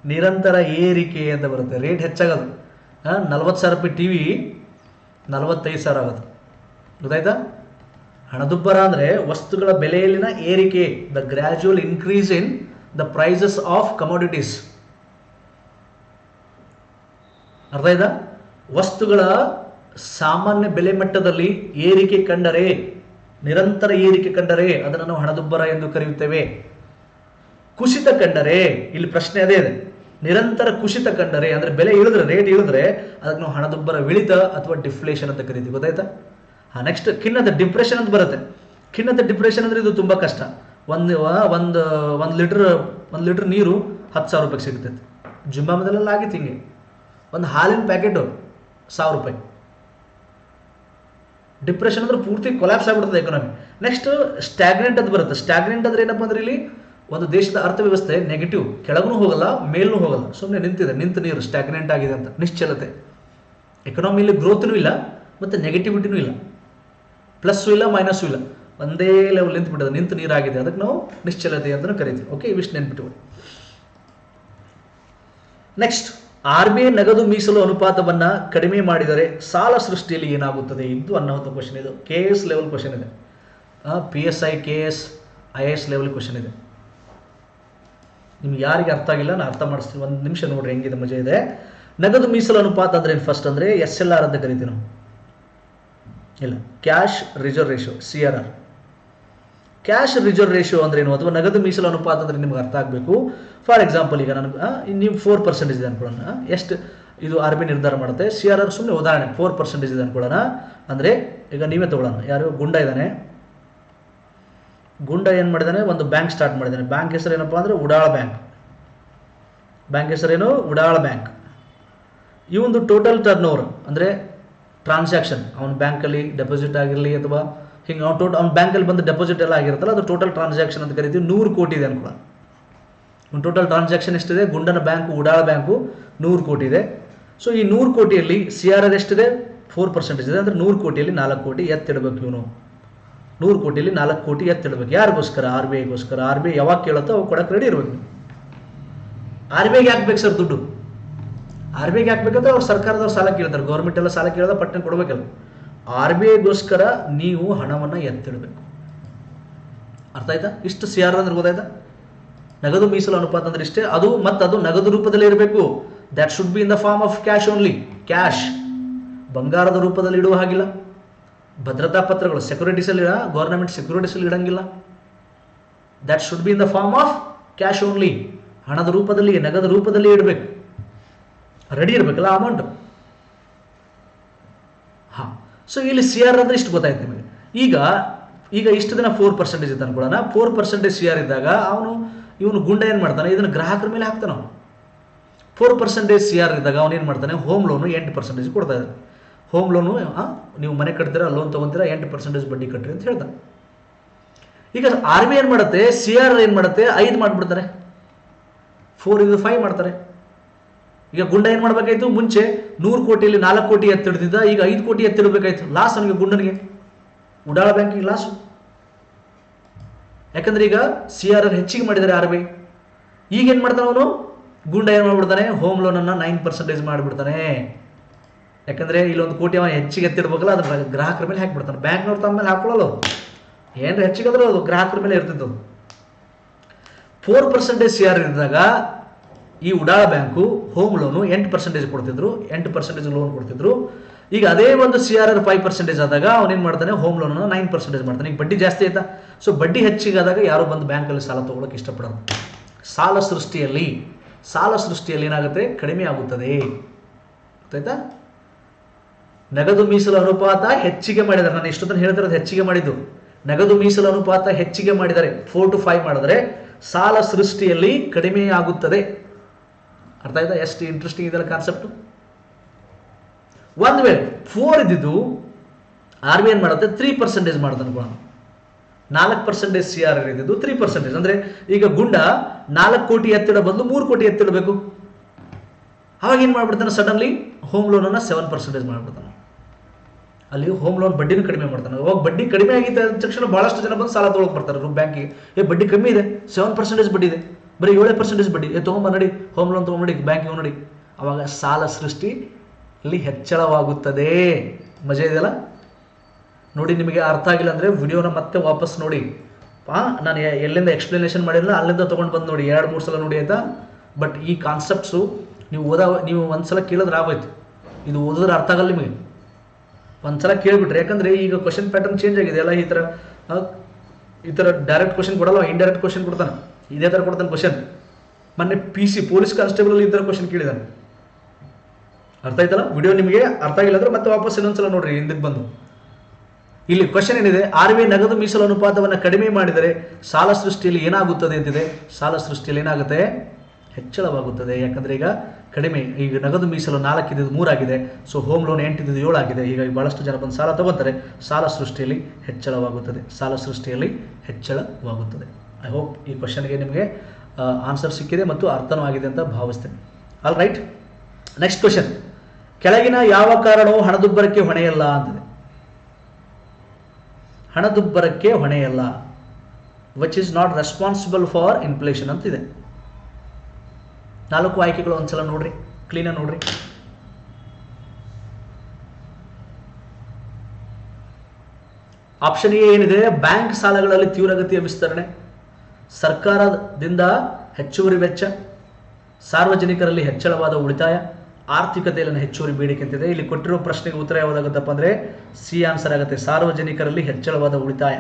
ನಿರಂತರ ಏರಿಕೆ ಅಂತ ಬರುತ್ತೆ. ರೇಟ್ ಹೆಚ್ಚಾಗೋದು. ನಲ್ವತ್ತು ಸಾವಿರ ರೂಪಾಯಿ ಟಿ ವಿ ನಲವತ್ತೈದು ಸಾವಿರ ಆಗೋದು. ಗೊತ್ತಾಯ್ತಾ? ಹಣದುಬ್ಬರ ಅಂದರೆ ವಸ್ತುಗಳ ಬೆಲೆಯಲ್ಲಿನ ಏರಿಕೆ. The gradual increase in the prices of commodities ಅರ್ಥ ಆಯ್ತಾ? ವಸ್ತುಗಳ ಸಾಮಾನ್ಯ ಬೆಲೆ ಮಟ್ಟದಲ್ಲಿ ಏರಿಕೆ ಕಂಡರೆ, ನಿರಂತರ ಏರಿಕೆ ಕಂಡರೆ ಅದನ್ನು ನಾವು ಹಣದುಬ್ಬರ ಎಂದು ಕರೆಯುತ್ತೇವೆ. ಕುಸಿತ ಕಂಡರೆ, ಇಲ್ಲಿ ಪ್ರಶ್ನೆ ಅದೇ ಇದೆ. ನಿರಂತರ ಕುಸಿತ ಕಂಡರೆ, ಅಂದ್ರೆ ಬೆಲೆ ಇಳಿದ್ರೆ ರೇಟ್ ಇಳಿದ್ರೆ ಅದಕ್ಕೆ ನಾವು ಹಣದುಬ್ಬರ ವಿಳಿತ ಅಥವಾ ಡಿಫ್ಲೇಷನ್ ಅಂತ ಕರಿತೀವಿ. ಗೊತ್ತಾಯ್ತಾ? ಹಾ ನೆಕ್ಸ್ಟ್ ಖಿನ್ನತೆ ಡಿಪ್ರೆಷನ್ ಅಂತ ಬರುತ್ತೆ. ಖಿನ್ನತೆ ಡಿಪ್ರೆಷನ್ ಅಂದ್ರೆ ಇದು ತುಂಬಾ ಕಷ್ಟ. ಒಂದು ಒಂದು ಒಂದು ಲೀಟರ್ ಒಂದು ಲೀಟರ್ ನೀರು ಹತ್ತು ಸಾವಿರ ರೂಪಾಯಿಗೆ ಸಿಗ್ತೈತೆ. ಜುಮ್ಮಾಮದಲ್ಲೆಲ್ಲ ಆಗಿತ್ತು ಹಿಂಗೆ. ಒಂದು ಹಾಲಿನ ಪ್ಯಾಕೆಟು ಸಾವಿರ ರೂಪಾಯಿ. ಡಿಪ್ರೆಷನ್ ಅಂದ್ರೆ ಪೂರ್ತಿ ಕೊಲ್ಯಾಪ್ಸ್ ಆಗ್ಬಿಡ್ತದೆ ಎಕನಾಮಿ ನೆಕ್ಸ್ಟ್ ಸ್ಟ್ಯಾಗ್ನೆಂಟ್ ಅಂತ ಬರುತ್ತೆ. ಸ್ಟ್ಯಾಗ್ನೆಂಟ್ ಅಂದ್ರೆ ಏನಪ್ಪ ಅಂದ್ರೆ ಇಲ್ಲಿ ಒಂದು ದೇಶದ ಅರ್ಥವ್ಯವಸ್ಥೆ ನೆಗೆಟಿವ್ ಕೆಳಗೂ ಹೋಗಲ್ಲ ಮೇಲೂ ಹೋಗಲ್ಲ. ಸುಮ್ಮನೆ ನಿಂತಿದೆ. ನಿಂತ ನೀರು ಸ್ಟ್ಯಾಗ್ನೆಂಟ್ ಆಗಿದೆ ಅಂತ. ನಿಶ್ಚಲತೆ. ಎಕನಾಮಿಯಲ್ಲಿ ಗ್ರೋತ್ನೂ ಇಲ್ಲ, ಮತ್ತು ನೆಗೆಟಿವಿಟಿನೂ ಇಲ್ಲ. ಪ್ಲಸ್ಸು ಇಲ್ಲ ಮೈನಸ್ಸು ಇಲ್ಲ. ಒಂದೇ ಲೆವೆಲ್ ನಿಂತು ಬಿಟ್ಟದೆ. ನಿಂತು ನೀರಾಗಿದೆ. ಅದಕ್ಕೆ ನಾವು ನಿಶ್ಚಲತೆ ಅಂತ ಕರಿತೀವಿ. ಓಕೆ ಇವಿಷ್ಟು ನೆನ್ಬಿಟ್ಟು ನೆಕ್ಸ್ಟ್ ಆರ್ ಬಿ ಐ ನಗದು ಮೀಸಲು ಅನುಪಾತವನ್ನ ಕಡಿಮೆ ಮಾಡಿದರೆ ಸಾಲ ಸೃಷ್ಟಿಯಲ್ಲಿ ಏನಾಗುತ್ತದೆ ಇದು ಒಂದು ಕ್ವಶನ್ ಇದು. ಕೆ ಎಸ್ ಲೆವೆಲ್ ಕ್ವಶನ್ ಇದೆ. P S I K S I S level question ಇದೆ. ನಿಮ್ಗೆ ಯಾರಿಗೆ ಅರ್ಥ ಆಗಿಲ್ಲ ನಾನು ಅರ್ಥ ಮಾಡಿಸ್ತೀನಿ. ಒಂದು ನಿಮಿಷ ನೋಡ್ರಿ ಹೆಂಗಿದೆ, ಮಜಾ ಇದೆ. ನಗದು ಮೀಸಲು ಅನುಪಾತ ಅಂದ್ರೆ ಏನು ಫಸ್ಟ್ ಅಂದ್ರೆ ಎಸ್ ಎಲ್ ಆರ್ ಅಂತ ಕರಿತೀವಿ ನಾವು. ಇಲ್ಲ cash reserve ratio C R R cash reserve ratio ಅಂದ್ರೆ ಏನು? ಅಥವಾ ನಗದು ಮೀಸಲು ಅನುಪಾತ ಅಂದ್ರೆ ನಿಮ್ಗೆ ಅರ್ಥ ಆಗಬೇಕು. ಫಾರ್ ಎಕ್ಸಾಂಪಲ್ ಈಗ ನನಗೆ ನೀವು ಫೋರ್ ಪರ್ಸೆಂಟೇಜ್ ಇದೆ ಅನ್ಕೊಳ್ಳೋಣ. ಎಷ್ಟು? ಇದು ಆರ್ ಬಿ ನಿರ್ಧಾರ ಮಾಡುತ್ತೆ. ಸಿ ಆರ್ ಆರ್ ಸುಮ್ಮನೆ ಉದಾಹರಣೆ. ಫೋರ್ ಪರ್ಸೆಂಟೇಜ್ ಇದೆ ಅನ್ಕೊಳ್ಳೋಣ. ಅಂದರೆ, ಈಗ ನೀವೇ ತಗೊಳ್ಳೋಣ. ಯಾರು? ಗುಂಡ ಇದ್ದಾನೆ. ಗುಂಡ ಏನು ಮಾಡಿದಾನೆ ಒಂದು ಬ್ಯಾಂಕ್ ಸ್ಟಾರ್ಟ್ ಮಾಡಿದ್ದಾನೆ. ಬ್ಯಾಂಕ್ ಹೆಸರು ಏನಪ್ಪ ಅಂದರೆ ಉಡಾಳ ಬ್ಯಾಂಕ್ ಬ್ಯಾಂಕ್ ಹೆಸರೇನು ಉಡಾಳ ಬ್ಯಾಂಕ್ ಈ ಒಂದು ಟೋಟಲ್ ಟರ್ನ್ ಓವರ್ ಅಂದರೆ ಟ್ರಾನ್ಸಾಕ್ಷನ್ ಅವ್ನ ಬ್ಯಾಂಕಲ್ಲಿ ಡೆಪಾಸಿಟ್ ಆಗಿರಲಿ ಅಥವಾ ಹಿಂಗೆ, ಅವ್ನು ಟೋಟ್ ಅವ್ನ ಬ್ಯಾಂಕಲ್ಲಿ ಬಂದು ಡೆಪಾಸಿಟ್ ಎಲ್ಲ ಆಗಿರುತ್ತಲ್ಲ, ಅದು ಟೋಟಲ್ ಟ್ರಾನ್ಸಾಕ್ಷನ್ ಅಂತ ಕರಿತೀವಿ. ನೂರು ಕೋಟಿ ಇದೆ ಅನ್ಕೊಳ್ಳೋಣ. ಒಂದು ಟೋಟಲ್ ಟ್ರಾನ್ಸಾಕ್ಷನ್ ಎಷ್ಟಿದೆ? ಗುಂಡನ ಬ್ಯಾಂಕು, ಉಡಾಳ ಬ್ಯಾಂಕು ನೂರು ಕೋಟಿ ಇದೆ. ಸೊ ಈ ನೂರು ಕೋಟಿಯಲ್ಲಿ ಸಿ ಆರ್ ಆರ್ ಎಷ್ಟಿದೆ? ಫೋರ್ ಪರ್ಸೆಂಟೇಜ್ ಇದೆ. ಅಂದರೆ ನೂರು ಕೋಟಿಯಲ್ಲಿ ನಾಲ್ಕು ಕೋಟಿ ಎತ್ತಿಡಬೇಕು ಇವನು. ನೂರು ಕೋಟಿಯಲ್ಲಿ ನಾಲ್ಕು ಕೋಟಿ ಎತ್ತಿಡಬೇಕು. ಯಾರಿಗೋಸ್ಕರ? ಆರ್ ಬಿ ಐಗೋಸ್ಕರ. ಆರ್ ಬಿ ಐ ಯಾವಾಗ ಕೇಳುತ್ತೋ ಅವಾಗ ಕೊಡಕ್ಕೆ ರೆಡಿ ಇರಬೇಕು ಆರ್ ಬಿ ಐಗೆ ಹಾಕ್ಬೇಕು ಸರ್ ದುಡ್ಡು. ಆರ್ ಬಿ ಐಗೆ ಹಾಕ್ಬೇಕಂದ್ರೆ ಅವ್ರು ಸರ್ಕಾರದವ್ರು ಸಾಲ ಕೇಳ್ತಾರೆ. ಗೌರ್ಮೆಂಟ್ ಎಲ್ಲ ಸಾಲ ಕೇಳಿದ ಪಟ್ಟಣ ಕೊಡಬೇಕಲ್ಲ. ಆರ್ ಬಿ ಐಗೋಸ್ಕರ ನೀವು ಹಣವನ್ನು ಎತ್ತಿಡಬೇಕು. ಅರ್ಥ ಆಯ್ತಾ? ಇಷ್ಟು ಸಿ ಆರ್ ಅಂದ್ರೆ ಗೊತ್ತಾಯ್ತಾ? ನಗದು ಮೀಸಲು ಅನುಪಾತ ಅಂದ್ರೆ ಇಷ್ಟೇ? ಅದು ಮತ್ತು ಅದು ನಗದು ರೂಪದಲ್ಲಿ ಇರಬೇಕು. That should be in the form of cash only cash ಬಂಗಾರದ ರೂಪದಲ್ಲಿ ಇಡುವ ಹಾಗಿಲ್ಲ. ಭದ್ರತಾ ಪತ್ರಗಳು ಸೆಕ್ಯೂರಿಟೀಸಲ್ಲಿ ಗೌರ್ಮೆಂಟ್ ಸೆಕ್ಯೂರಿಟೀಸಲ್ಲಿ ಇಡಂಗಿಲ್ಲ. That should be in the form of cash only ಹಣದ ರೂಪದಲ್ಲಿ, ನಗದ ರೂಪದಲ್ಲಿ ಇಡಬೇಕು. ರೆಡಿ ಇರಬೇಕಲ್ಲ ಅಮೌಂಟ್ ಹಾಂ. ಸೊ ಇಲ್ಲಿ ಸಿ ಆರ್ ಅಂದ್ರೆ ಇಷ್ಟು ಗೊತ್ತಾಯ್ತು ನಿಮಗೆ. ಈಗ ಈಗ ಇಷ್ಟು ದಿನ ಫೋರ್ ಪರ್ಸೆಂಟೇಜ್ ಇತ್ತು ಅನ್ಕೊಳ್ಳೋಣ ಫೋರ್ ಪರ್ಸೆಂಟೇಜ್ ಸಿ ಆರ್ ಇದ್ದಾಗ ಅವನು ಇವನು ಗುಂಡ ಏನು ಮಾಡ್ತಾನೆ, ಇದನ್ನು ಗ್ರಾಹಕರ ಮೇಲೆ ಹಾಕ್ತಾನೆ ಅವನು ಫೋರ್ ಪರ್ಸೆಂಟೇಜ್ ಸಿ ಆರ್ ಇದ್ದಾಗ ಅವನು ಏನು ಮಾಡ್ತಾನೆ ಹೋಮ್ ಲೋನು ಎಂಟು ಪರ್ಸೆಂಟೇಜ್ ಕೊಡ್ತಾ ಇದ್ದಾನೆ. ಹೋಮ್ ಲೋನು ನೀವು ಮನೆ ಕಟ್ತೀರಾ ಲೋನ್ ತೊಗೊಂತೀರಾ, ಎಂಟು ಪರ್ಸೆಂಟೇಜ್ ಬಡ್ಡಿ ಕಟ್ಟ್ರಿ ಅಂತ ಹೇಳ್ತಾನೆ. ಈಗ ಆರ್ ಬಿ ಏನು ಮಾಡುತ್ತೆ ಸಿ ಆರ್ ಏನು ಮಾಡುತ್ತೆ, ಐದು ಮಾಡಿಬಿಡ್ತಾರೆ. ಫೋರ್ ಇದು ಫೈವ್ ಮಾಡ್ತಾರೆ. ಈಗ ಗುಂಡ ಏನು ಮಾಡಬೇಕಾಯ್ತು? ಮುಂಚೆ ನೂರು ಕೋಟಿಯಲ್ಲಿ ನಾಲ್ಕು ಕೋಟಿ ಎತ್ತಿಡ್ತಿದ್ದ, ಈಗ ಐದು ಕೋಟಿ ಎತ್ತಿಡಬೇಕಾಯ್ತು. ಲಾಸ್ ಅವನಿಗೆ ಗುಂಡನಿಗೆ. ಉಡಾಳ ಬ್ಯಾಂಕಿಗೆ ಲಾಸು ಯಾಕಂದ್ರೆ ಈಗ ಸಿ ಆರ್ ಆರ್ ಹೆಚ್ಚಿಗೆ ಮಾಡಿದ್ದಾರೆ ಆರ್ ಬಿ ಈಗ ಏನು ಮಾಡ್ತಾನೆ ಅವನು? ಗುಂಡ ಏನು ಮಾಡ್ಬಿಡ್ತಾನೆ? ಹೋಮ್ ಲೋನನ್ನು ನೈನ್ ಪರ್ಸೆಂಟೇಜ್ ಮಾಡಿಬಿಡ್ತಾನೆ. ಯಾಕಂದ್ರೆ ಇಲ್ಲೊಂದು ಕೋಟಿ ಅವನು ಹೆಚ್ಚಿಗೆ ಎತ್ತಿಡ್ಬೇಕಲ್ಲ, ಅದ್ರ ಗ್ರಾಹಕರ ಮೇಲೆ ಹಾಕ್ಬಿಡ್ತಾನೆ. ಬ್ಯಾಂಕ್ನವ್ರು ತಮ್ಮ ಮೇಲೆ ಹಾಕೊಳ್ಳಲ್ಲ ಏನ್ರ ಹೆಚ್ಚಿಗೆ ಆದ್ರೂ ಅದು ಗ್ರಾಹಕರ ಮೇಲೆ ಇರ್ತಿತ್ತು ಅದು ಫೋರ್ ಪರ್ಸೆಂಟೇಜ್ ಸಿ ಆರ್ ಇದ್ದಾಗ ಈ ಉಡಾಳ ಬ್ಯಾಂಕು ಹೋಮ್ ಲೋನು ಎಂಟು ಪರ್ಸೆಂಟೇಜ್ ಕೊಡ್ತಿದ್ರು? ಎಂಟು ಪರ್ಸೆಂಟೇಜ್ ಲೋನ್ ಕೊಡ್ತಿದ್ರು. ಈಗ ಅದೇ ಒಂದು C R R five percentage ಆದಾಗ ಅವನೇನು ಮಾಡ್ತಾನೆ? ಹೋಮ್ ಲೋನ್ ನೈನ್ ಪರ್ಸೆಂಟೇಜ್ ಮಾಡ್ತಾನೆ. ಈಗ ಬಡ್ಡಿ ಜಾಸ್ತಿ ಆಯ್ತಾ? ಸೊ ಬಡ್ಡಿ ಹೆಚ್ಚಿಗಾದಾಗ ಯಾರು ಬಂದು ಬ್ಯಾಂಕಲ್ಲಿ ಸಾಲ ತೊಗೊಳಕ್ಕೆ ಇಷ್ಟಪಡೋದು ಸಾಲ ಸೃಷ್ಟಿಯಲ್ಲಿ ಸಾಲ ಸೃಷ್ಟಿಯಲ್ಲಿ ಏನಾಗುತ್ತೆ? ಕಡಿಮೆ ಆಗುತ್ತದೆ. ಗೊತ್ತಾಯ್ತಾ? ನಗದು ಮೀಸಲು ಅನುಪಾತ ಹೆಚ್ಚಿಗೆ ಮಾಡಿದ್ದಾರೆ. ನಾನು ಇಷ್ಟೊತ್ತನ ಹೇಳ್ತಿರೋದು ಹೆಚ್ಚಿಗೆ ಮಾಡಿದ್ದು. ನಗದು ಮೀಸಲು ಅನುಪಾತ ಹೆಚ್ಚಿಗೆ ಮಾಡಿದರೆ ಫೋರ್ ಟು ಫೈವ್ ಮಾಡಿದರೆ ಸಾಲ ಸೃಷ್ಟಿಯಲ್ಲಿ ಕಡಿಮೆಯಾಗುತ್ತದೆ ಅರ್ಥ ಆಯ್ತಾ? ಎಷ್ಟು ಇಂಟ್ರೆಸ್ಟಿಂಗ್ ಇದೆಲ್ಲ ಕಾನ್ಸೆಪ್ಟು ಒಂದು ವೇಳೆ ಫೋರ್ ಇದ್ದಿದ್ದು ಆರ್ ಬಿ ಏನು ಮಾಡುತ್ತೆ? ತ್ರೀ ಪರ್ಸೆಂಟೇಜ್ ಮಾಡುತ್ತೆ ಅನ್ಕೊಳ್ಳೋಣ. ನಾಲ್ಕು ಪರ್ಸೆಂಟೇಜ್ ಸಿ ಆರ್ ಇದ್ದಿದ್ದು ತ್ರೀ ಪರ್ಸೆಂಟೇಜ್ ಅಂದರೆ ಈಗ ಗುಂಡ ನಾಲ್ಕು ಕೋಟಿ ಎತ್ತಿಡ ಬದಲು ಮೂರು ಕೋಟಿ ಎತ್ತಿಡಬೇಕು. ಅವಾಗ ಏನು ಮಾಡ್ಬಿಡ್ತಾನೆ? ಸಡನ್ಲಿ ಹೋಮ್ ಲೋನನ್ನು ಸೆವೆನ್ ಪರ್ಸೆಂಟೇಜ್ ಮಾಡಿಬಿಡ್ತಾನೆ. ಅಲ್ಲಿ ಹೋಮ್ ಲೋನ್ ಬಡ್ಡಿನ ಕಡಿಮೆ ಮಾಡ್ತಾನೆ. ಅವಾಗ ಬಡ್ಡಿ ಕಡಿಮೆ ಆಗಿದ್ದ ತಕ್ಷಣ ಭಾಳಷ್ಟು ಜನ ಬಂದು ಸಾಲ ತೊಗೊಳಕ್ ಬರ್ತಾರೆ ಬ್ಯಾಂಕಿಗೆ ಏ, ಬಡ್ಡಿ ಕಮ್ಮಿ ಇದೆ. ಸೆವೆನ್ ಪರ್ಸೆಂಟೇಜ್ ಬಡ್ಡಿ ಇದೆ. ಬರೀ ಏಳೇ ಪರ್ಸೆಂಟೇಜ್ ಬಡ್ಡಿ. ಏ, ತೊಗೊಂಬ ನಡಿ. ಹೋಮ್ ಲೋನ್ ತೊಗೊಂಬಡಿ ಬ್ಯಾಂಕಿಗೆ ನೋಡಿ. ಅವಾಗ ಸಾಲ ಸೃಷ್ಟಿ ಇಲ್ಲಿ ಹೆಚ್ಚಳವಾಗುತ್ತದೆ. ಮಜಾ ಇದೆಯಲ್ಲ? ನೋಡಿ, ನಿಮಗೆ ಅರ್ಥ ಆಗಿಲ್ಲ ಅಂದರೆ ವಿಡಿಯೋನ ಮತ್ತೆ ವಾಪಸ್ ನೋಡಿ. ಪಾ ನಾನು ಎಲ್ಲಿಂದ ಎಕ್ಸ್ಪ್ಲನೇಷನ್ ಮಾಡಿಲ್ಲ ಅಲ್ಲಿಂದ ತೊಗೊಂಡು ಬಂದು ನೋಡಿ. ಎರಡು, ಮೂರು ಸಲ ನೋಡಿ ಆಯಿತಾ? ಬಟ್ ಈ ಕಾನ್ಸೆಪ್ಟ್ಸು ನೀವು ಓದ, ನೀವು ಒಂದ್ಸಲ ಕೇಳಿದ್ರೆ ಆಗೋಯ್ತು. ಇದು ಓದಿದ್ರೆ ಅರ್ಥ ಆಗಲ್ಲ ನಿಮಗೆ. ಒಂದ್ಸಲ ಕೇಳಿಬಿಟ್ರೆ, ಯಾಕಂದರೆ ಈಗ ಕ್ವಶನ್ ಪ್ಯಾಟರ್ನ್ ಚೇಂಜ್ ಆಗಿದೆ ಎಲ್ಲ ಈ ಥರ ಈ ಥರ ಡೈರೆಕ್ಟ್ ಕ್ವಶನ್ ಕೊಡಲ್ಲ ಇಂಡೈರೆಕ್ಟ್ ಕ್ವಶನ್ ಕೊಡ್ತಾನೆ. ಇದೇ ಥರ ಕೊಡ್ತಾನೆ ಕ್ವಶನ್ ಮೊನ್ನೆ ಪಿ ಸಿ ಪೊಲೀಸ್ ಕಾನ್ಸ್ಟೇಬಲ್ ಈ ಥರ ಕ್ವಶನ್ ಕೇಳಿದಾನೆ. ಅರ್ಥ ಆಯ್ತಲ್ಲ? ವಿಡಿಯೋ ನಿಮಗೆ ಅರ್ಥ ಆಗಿಲ್ಲ ಅಂದ್ರೆ ಮತ್ತೆ ವಾಪಸ್ ಇನ್ನೊಂದ್ಸಲ ನೋಡ್ರಿ ಹಿಂದಕ್ಕೆ ಬಂದು. ಇಲ್ಲಿ ಕ್ವಶನ್ ಏನಿದೆ? ಆರ್ ಬಿ ನಗದು ಮೀಸಲು ಅನುಪಾತವನ್ನು ಕಡಿಮೆ ಮಾಡಿದರೆ ಸಾಲ ಸೃಷ್ಟಿಯಲ್ಲಿ ಏನಾಗುತ್ತದೆ ಅಂತಿದೆ? ಸಾಲ ಸೃಷ್ಟಿಯಲ್ಲಿ ಏನಾಗುತ್ತೆ? ಹೆಚ್ಚಳವಾಗುತ್ತದೆ. ಯಾಕಂದ್ರೆ ಈಗ ಕಡಿಮೆ, ಈಗ ನಗದು ಮೀಸಲು ನಾಲ್ಕಿದ್ದು ಮೂರಾಗಿದೆ. ಸೊ ಹೋಮ್ ಲೋನ್ ಎಂಟಿದ್ದು ಆಗಿದೆ ಈಗ ಬಹಳಷ್ಟು ಜನ ಬಂದು ಸಾಲ ತಗೋತಾರೆ. ಸಾಲ ಸೃಷ್ಟಿಯಲ್ಲಿ ಹೆಚ್ಚಳವಾಗುತ್ತದೆ. ಸಾಲ ಸೃಷ್ಟಿಯಲ್ಲಿ ಹೆಚ್ಚಳವಾಗುತ್ತದೆ. ಐ ಹೋಪ್ ಈ ಕ್ವಶನ್ಗೆ ನಿಮಗೆ ಆನ್ಸರ್ ಸಿಕ್ಕಿದೆ ಮತ್ತು ಅರ್ಥನೂ ಆಗಿದೆ ಅಂತ ಭಾವಿಸ್ತೇನೆ. ಆಲ್ ರೈಟ್ ನೆಕ್ಸ್ಟ್ ಕ್ವಶನ್ ಕೆಳಗಿನ ಯಾವ ಕಾರಣವೂ ಹಣದುಬ್ಬರಕ್ಕೆ ಹೊಣೆಯಲ್ಲ ಅಂತಿದೆ. ಹಣದುಬ್ಬರಕ್ಕೆ ಹೊಣೆಯಲ್ಲ. Which is not responsible for inflation ಅಂತಿದೆ. ನಾಲ್ಕು ಆಯ್ಕೆಗಳು ಒಂದ್ಸಲ ನೋಡ್ರಿ ಕ್ಲೀನಾಗಿ ನೋಡ್ರಿ. ಆಪ್ಷನ್ ಎ ಏನಿದೆ? ಬ್ಯಾಂಕ್ ಸಾಲಗಳಲ್ಲಿ ತೀವ್ರಗತಿಯ ವಿಸ್ತರಣೆ. ಸರ್ಕಾರದಿಂದ ಹೆಚ್ಚುವರಿ ವೆಚ್ಚ. ಸಾರ್ವಜನಿಕರಲ್ಲಿ ಹೆಚ್ಚಳವಾದ ಉಳಿತಾಯ. ಆರ್ಥಿಕತೆಯಲ್ಲಿ ಹೆಚ್ಚುವರಿ ಬೇಡಿಕೆ ಅಂತಿದೆ. ಇಲ್ಲಿ ಕೊಟ್ಟಿರೋ ಪ್ರಶ್ನೆಗೆ ಉತ್ತರ ಯಾವುದಾಗುತ್ತಪ್ಪ ಅಂದರೆ ಸಿ ಆನ್ಸರ್ ಆಗುತ್ತೆ. ಸಾರ್ವಜನಿಕರಲ್ಲಿ ಹೆಚ್ಚಳವಾದ ಉಳಿತಾಯ.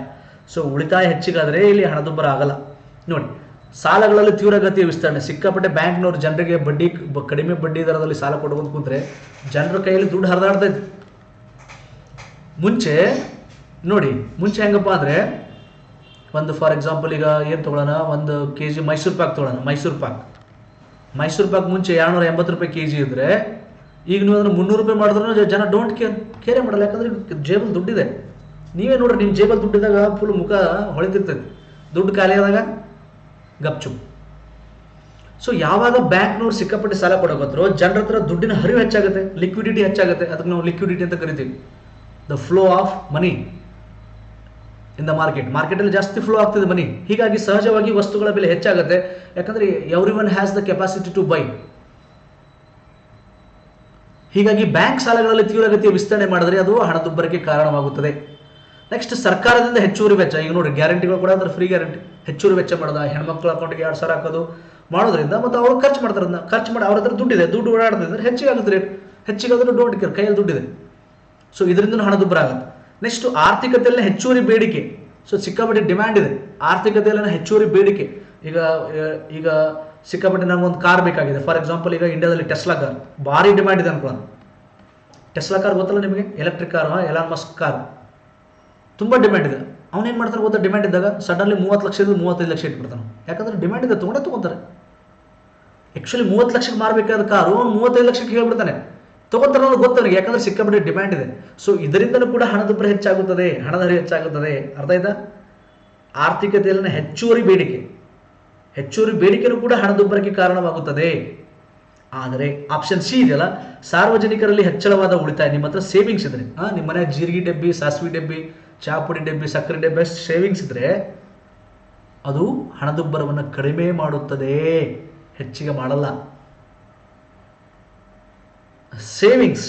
ಸೊ ಉಳಿತಾಯ ಹೆಚ್ಚಿಗಾದರೆ ಇಲ್ಲಿ ಹಣದುಬ್ಬರ ಆಗಲ್ಲ. ನೋಡಿ, ಸಾಲಗಳಲ್ಲಿ ತೀವ್ರಗತಿಯ ವಿಸ್ತರಣೆ. ಸಿಕ್ಕಾಪಟ್ಟೆ ಬ್ಯಾಂಕ್ನವ್ರು ಜನರಿಗೆ ಬಡ್ಡಿ ಕಡಿಮೆ ಬಡ್ಡಿ ದರದಲ್ಲಿ ಸಾಲ ಕೊಡ್ಕೊಂಡು ಕೂತ್ರೆ ಜನರ ಕೈಯಲ್ಲಿ ದುಡ್ಡು ಹರಿದಾಡ್ತಾ ಇತ್ತು ಮುಂಚೆ, ನೋಡಿ, ಮುಂಚೆ ಹೆಂಗಪ್ಪ ಅಂದರೆ ಒಂದು, ಫಾರ್ ಎಕ್ಸಾಂಪಲ್ ಈಗ ಏನು ತೊಗೊಳ್ಳೋಣ? ಒಂದು ಕೆ ಜಿ ಮೈಸೂರು ಪಾಕ್ ತೊಗೊಳ್ಳೋಣ. ಮೈಸೂರು ಪಾಕ್. ಮೈಸೂರು ಪಾಕ್ ಮುಂಚೆ ಎರಡುನೂರ ಎಂಬತ್ತು ರೂಪಾಯಿ ಕೆ ಜಿ ಇದ್ದರೆ ಈಗ ನೀವು ಅದನ್ನು ಮುನ್ನೂರು ರೂಪಾಯಿ ಮಾಡಿದ್ರು ಜನ ಡೋಂಟ್ ಕೇರ್ ಕೇರೇ ಮಾಡಲ್ಲ. ಯಾಕಂದ್ರೆ ಜೇಬಲ್ ದುಡ್ಡಿದೆ. ನೀವೇ ನೋಡ್ರಿ ನಿಮ್ಮ ಜೇಬಲ್ ದುಡ್ಡಿದಾಗ ಫುಲ್ ಮುಖ ಹೊಳಿತಿರ್ತೈತಿ ದುಡ್ಡು ಖಾಲಿ ಆದಾಗ ಗಪ್ಚುಪ್ ಸೊ ಯಾವಾಗ ಬ್ಯಾಂಕ್ನವ್ರು ಸಿಕ್ಕಾಪಟ್ಟೆ ಸಾಲ ಕೊಡೋಕತ್ರು ಜನರ ಹತ್ರ ದುಡ್ಡಿನ ಹರಿವು ಹೆಚ್ಚಾಗುತ್ತೆ ಲಿಕ್ವಿಡಿಟಿ ಹೆಚ್ಚಾಗುತ್ತೆ. ಅದಕ್ಕೆ ನಾವು ಲಿಕ್ವಿಡಿಟಿ ಅಂತ ಕರಿತೀವಿ. The flow of money in the market. ಮಾರ್ಕೆಟಲ್ಲಿ ಜಾಸ್ತಿ ಫ್ಲೋ ಆಗ್ತಿದೆ ಮನಿ. ಹೀಗಾಗಿ ಸಹಜವಾಗಿ ವಸ್ತುಗಳ ಬೆಲೆ ಹೆಚ್ಚಾಗುತ್ತೆ. ಯಾಕಂದ್ರೆ everyone has the capacity to buy ಹೀಗಾಗಿ ಬ್ಯಾಂಕ್ ಸಾಲಗಳಲ್ಲಿ ತೀವ್ರಗತಿಯ ವಿಸ್ತರಣೆ ಮಾಡಿದ್ರೆ ಅದು ಹಣದುಬ್ಬರಕ್ಕೆ ಕಾರಣವಾಗುತ್ತದೆ. ನೆಕ್ಸ್ಟ್ ಸರ್ಕಾರದಿಂದ ಹೆಚ್ಚುವರಿ ವೆಚ್ಚ. ಈಗ ನೋಡಿ ಗ್ಯಾರಂಟಿಗಳು ಕೂಡ ಅಂದ್ರೆ ಫ್ರೀ ಗ್ಯಾರಂಟಿ ಹೆಚ್ಚುವರಿ ವೆಚ್ಚ ಮಾಡದ? ಹೆಣ್ಮಕ್ಳ ಅಕೌಂಟ್ಗೆ ಎರಡು ಸಾವಿರ ಹಾಕೋದು. ಮಾಡೋದ್ರಿಂದ ಮತ್ತು ಅವರು ಖರ್ಚು ಮಾಡ್ತಾರೆ. ಖರ್ಚು ಮಾಡಿ ಅವ್ರ ಹತ್ರ ದುಡ್ಡಿದೆ. ದುಡ್ಡು ಓಡಾಡ್ತಿದ್ರೆ ಹೆಚ್ಚಿಗೆ ಆಗುತ್ತೆ ರೇಟ್ ಹೆಚ್ಚಿಗೆ ಆದ್ರೂ ಡೋಂಟ್ ಕೇರ್ ಕೈಯಲ್ಲಿ ದುಡ್ಡಿದೆ. ಸೊ ಇದರಿಂದ ಹಣದುಬ್ಬರ ಆಗುತ್ತೆ. ನೆಕ್ಸ್ಟ್ ಆರ್ಥಿಕತೆಯಲ್ಲಿ ಹೆಚ್ಚುವರಿ ಬೇಡಿಕೆ. ಸೊ ಸಿಕ್ಕಾಪಟ್ಟೆ ಡಿಮ್ಯಾಂಡ್ ಇದೆ. ಆರ್ಥಿಕತೆಯಲ್ಲಿ ಹೆಚ್ಚುವರಿ ಬೇಡಿಕೆ. ಈಗ ಈಗ ಸಿಕ್ಕಾಪಟ್ಟೆ ನಮಗೊಂದು ಕಾರ್ ಬೇಕಾಗಿದೆ. ಫಾರ್ ಎಕ್ಸಾಂಪಲ್ ಈಗ ಇಂಡಿಯಾದಲ್ಲಿ ಟೆಸ್ಲಾ ಕಾರ್ ಭಾರಿ ಡಿಮ್ಯಾಂಡ್ ಇದೆ ಅನ್ಕೊಳ್ಳೋಣ. ಟೆಸ್ಲಾ ಕಾರ್ ಗೊತ್ತಲ್ಲ ನಿಮಗೆ? Electric car Elon Musk car ತುಂಬ ಡಿಮ್ಯಾಂಡ್ ಇದೆ. ಅವನೇನು ಮಾಡ್ತಾರೆ ಗೊತ್ತಾ? ಡಿಮ್ಯಾಂಡ್ ಇದ್ದಾಗ ಸಡನ್ಲಿ ಮೂವತ್ತು ಲಕ್ಷದಿಂದ ಮೂವತ್ತೈದು ಲಕ್ಷ ಇಟ್ಬಿಡ್ತಾನೆ ಯಾಕಂದ್ರೆ ಡಿಮ್ಯಾಂಡ್ ಇದೆ, ತೊಗೊಂಡೇ ತೊಗೊಂತಾರೆ. ಆ್ಯಕ್ಚುಲಿ ಮೂವತ್ತು ಲಕ್ಷಕ್ಕೆ ಮಾರಬೇಕಾದ ಕಾರು ಅವ್ನು ಮೂವತ್ತೈದು ಲಕ್ಷಕ್ಕೆ ಹೇಳ್ಬಿಡ್ತಾನೆ. ತೊಗೊಂತಾರೆ ಅನ್ನೋದು ಗೊತ್ತು ಯಾಕಂದ್ರೆ ಸಿಕ್ಕಾಪಟ್ಟೆ ಡಿಮ್ಯಾಂಡ್ ಇದೆ. ಸೊ ಇದರಿಂದಲೂ ಕೂಡ ಹಣದುಬ್ಬರ ಹೆಚ್ಚಾಗುತ್ತದೆ, ಹಣದ ಹರಿವು ಹೆಚ್ಚಾಗುತ್ತದೆ. ಅರ್ಥ ಆಯ್ತಾ? ಆರ್ಥಿಕತೆಯಲ್ಲಿನ ಹೆಚ್ಚುವರಿ ಬೇಡಿಕೆ. ಹೆಚ್ಚುವರಿ ಬೇಡಿಕೆನೂ ಕೂಡ ಹಣದುಬ್ಬರಕ್ಕೆ ಕಾರಣವಾಗುತ್ತದೆ. ಆದರೆ ಆಪ್ಷನ್ ಸಿ ಇದೆಯಲ್ಲ, ಸಾರ್ವಜನಿಕರಲ್ಲಿ ಹೆಚ್ಚಳವಾದ ಉಳಿತಾಯ. ನಿಮ್ಮ ಹತ್ರ ಸೇವಿಂಗ್ಸ್ ಇದ್ರೆ ನಿಮ್ಮ ಮನೆ ಜೀರಿಗೆ ಡಬ್ಬಿ, ಸಾಸಿವೆ ಡಬ್ಬಿ, ಚಾಪುಡಿ ಡಬ್ಬಿ, ಸಕ್ಕರೆ ಡಬ್ಬಿ ಸೇವಿಂಗ್ಸ್ ಇದ್ರೆ, ಅದು ಹಣದುಬ್ಬರವನ್ನು ಕಡಿಮೆ ಮಾಡುತ್ತದೆ. ಹೆಚ್ಚಿಗೆ ಮಾಡಲ್ಲ. ಸೇವಿಂಗ್ಸ್.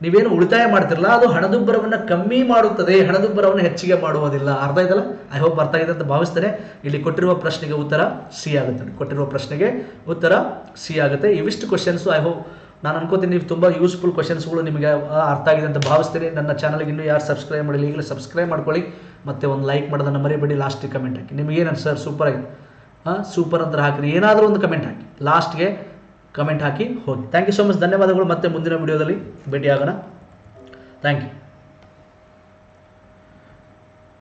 ನೀವೇನು ಉಳಿತಾಯ ಮಾಡ್ತಿರಲ್ಲ ಅದು ಹಣದುಬ್ಬರವನ್ನು ಕಮ್ಮಿ ಮಾಡುತ್ತದೆ. ಹಣದುಬ್ಬರವನ್ನು ಹೆಚ್ಚಿಗೆ ಮಾಡುವುದಿಲ್ಲ. ಅರ್ಥ ಇದಲ್ಲ ಐ ಹೋಪ್ ಅರ್ಥ ಆಗಿದೆ ಅಂತ ಭಾವಿಸ್ತಾರೆ ಇಲ್ಲಿ ಕೊಟ್ಟಿರುವ ಪ್ರಶ್ನೆಗೆ ಉತ್ತರ ಸಿ ಆಗುತ್ತೆ. ಕೊಟ್ಟಿರುವ ಪ್ರಶ್ನೆಗೆ ಉತ್ತರ ಸಿ ಆಗುತ್ತೆ. ಇವಿಷ್ಟು ಕ್ವಶನ್ಸು ಐ ಹೋಪ್ ನಾನು ಅನ್ಕೋತೀನಿ ನೀವು ತುಂಬ ಯೂಸ್ಫುಲ್ ಕ್ವಶನ್ಸ್ಗಳು ನಿಮಗೆ ಅರ್ಥ ಆಗಿದೆ ಅಂತ ಭಾವಿಸ್ತೀನಿ. ನನ್ನ ಚಾನಲ್ಗೆ ಇನ್ನೂ ಯಾರು ಸಬ್ಸ್ಕ್ರೈಬ್ ಮಾಡಲಿ ಈಗಲೇ ಸಬ್ಸ್ಕ್ರೈಬ್ ಮಾಡ್ಕೊಳ್ಳಿ. ಮತ್ತೆ ಒಂದು ಲೈಕ್ ಮಾಡೋದನ್ನು ಮರಿಬೇಡಿ. ಲಾಸ್ಟಿಗೆ ಕಮೆಂಟ್ ಹಾಕಿ. ನಿಮಗೇನು ಸರ್ ಸೂಪರ್ ಆಗಿದೆ ಹಾಂ ಸೂಪರ್ ಅಂತ ಹಾಕಿರಿ. ಏನಾದರೂ ಒಂದು ಕಮೆಂಟ್ ಹಾಕಿ. ಲಾಸ್ಟ್ಗೆ ಕಮೆಂಟ್ ಹಾಕಿ ಹೋಗಿ. ಥ್ಯಾಂಕ್ ಯು ಸೊ ಮಚ್ ಧನ್ಯವಾದಗಳು. ಮತ್ತೆ ಮುಂದಿನ ವಿಡಿಯೋದಲ್ಲಿ ಭೇಟಿಯಾಗೋಣ. Thank you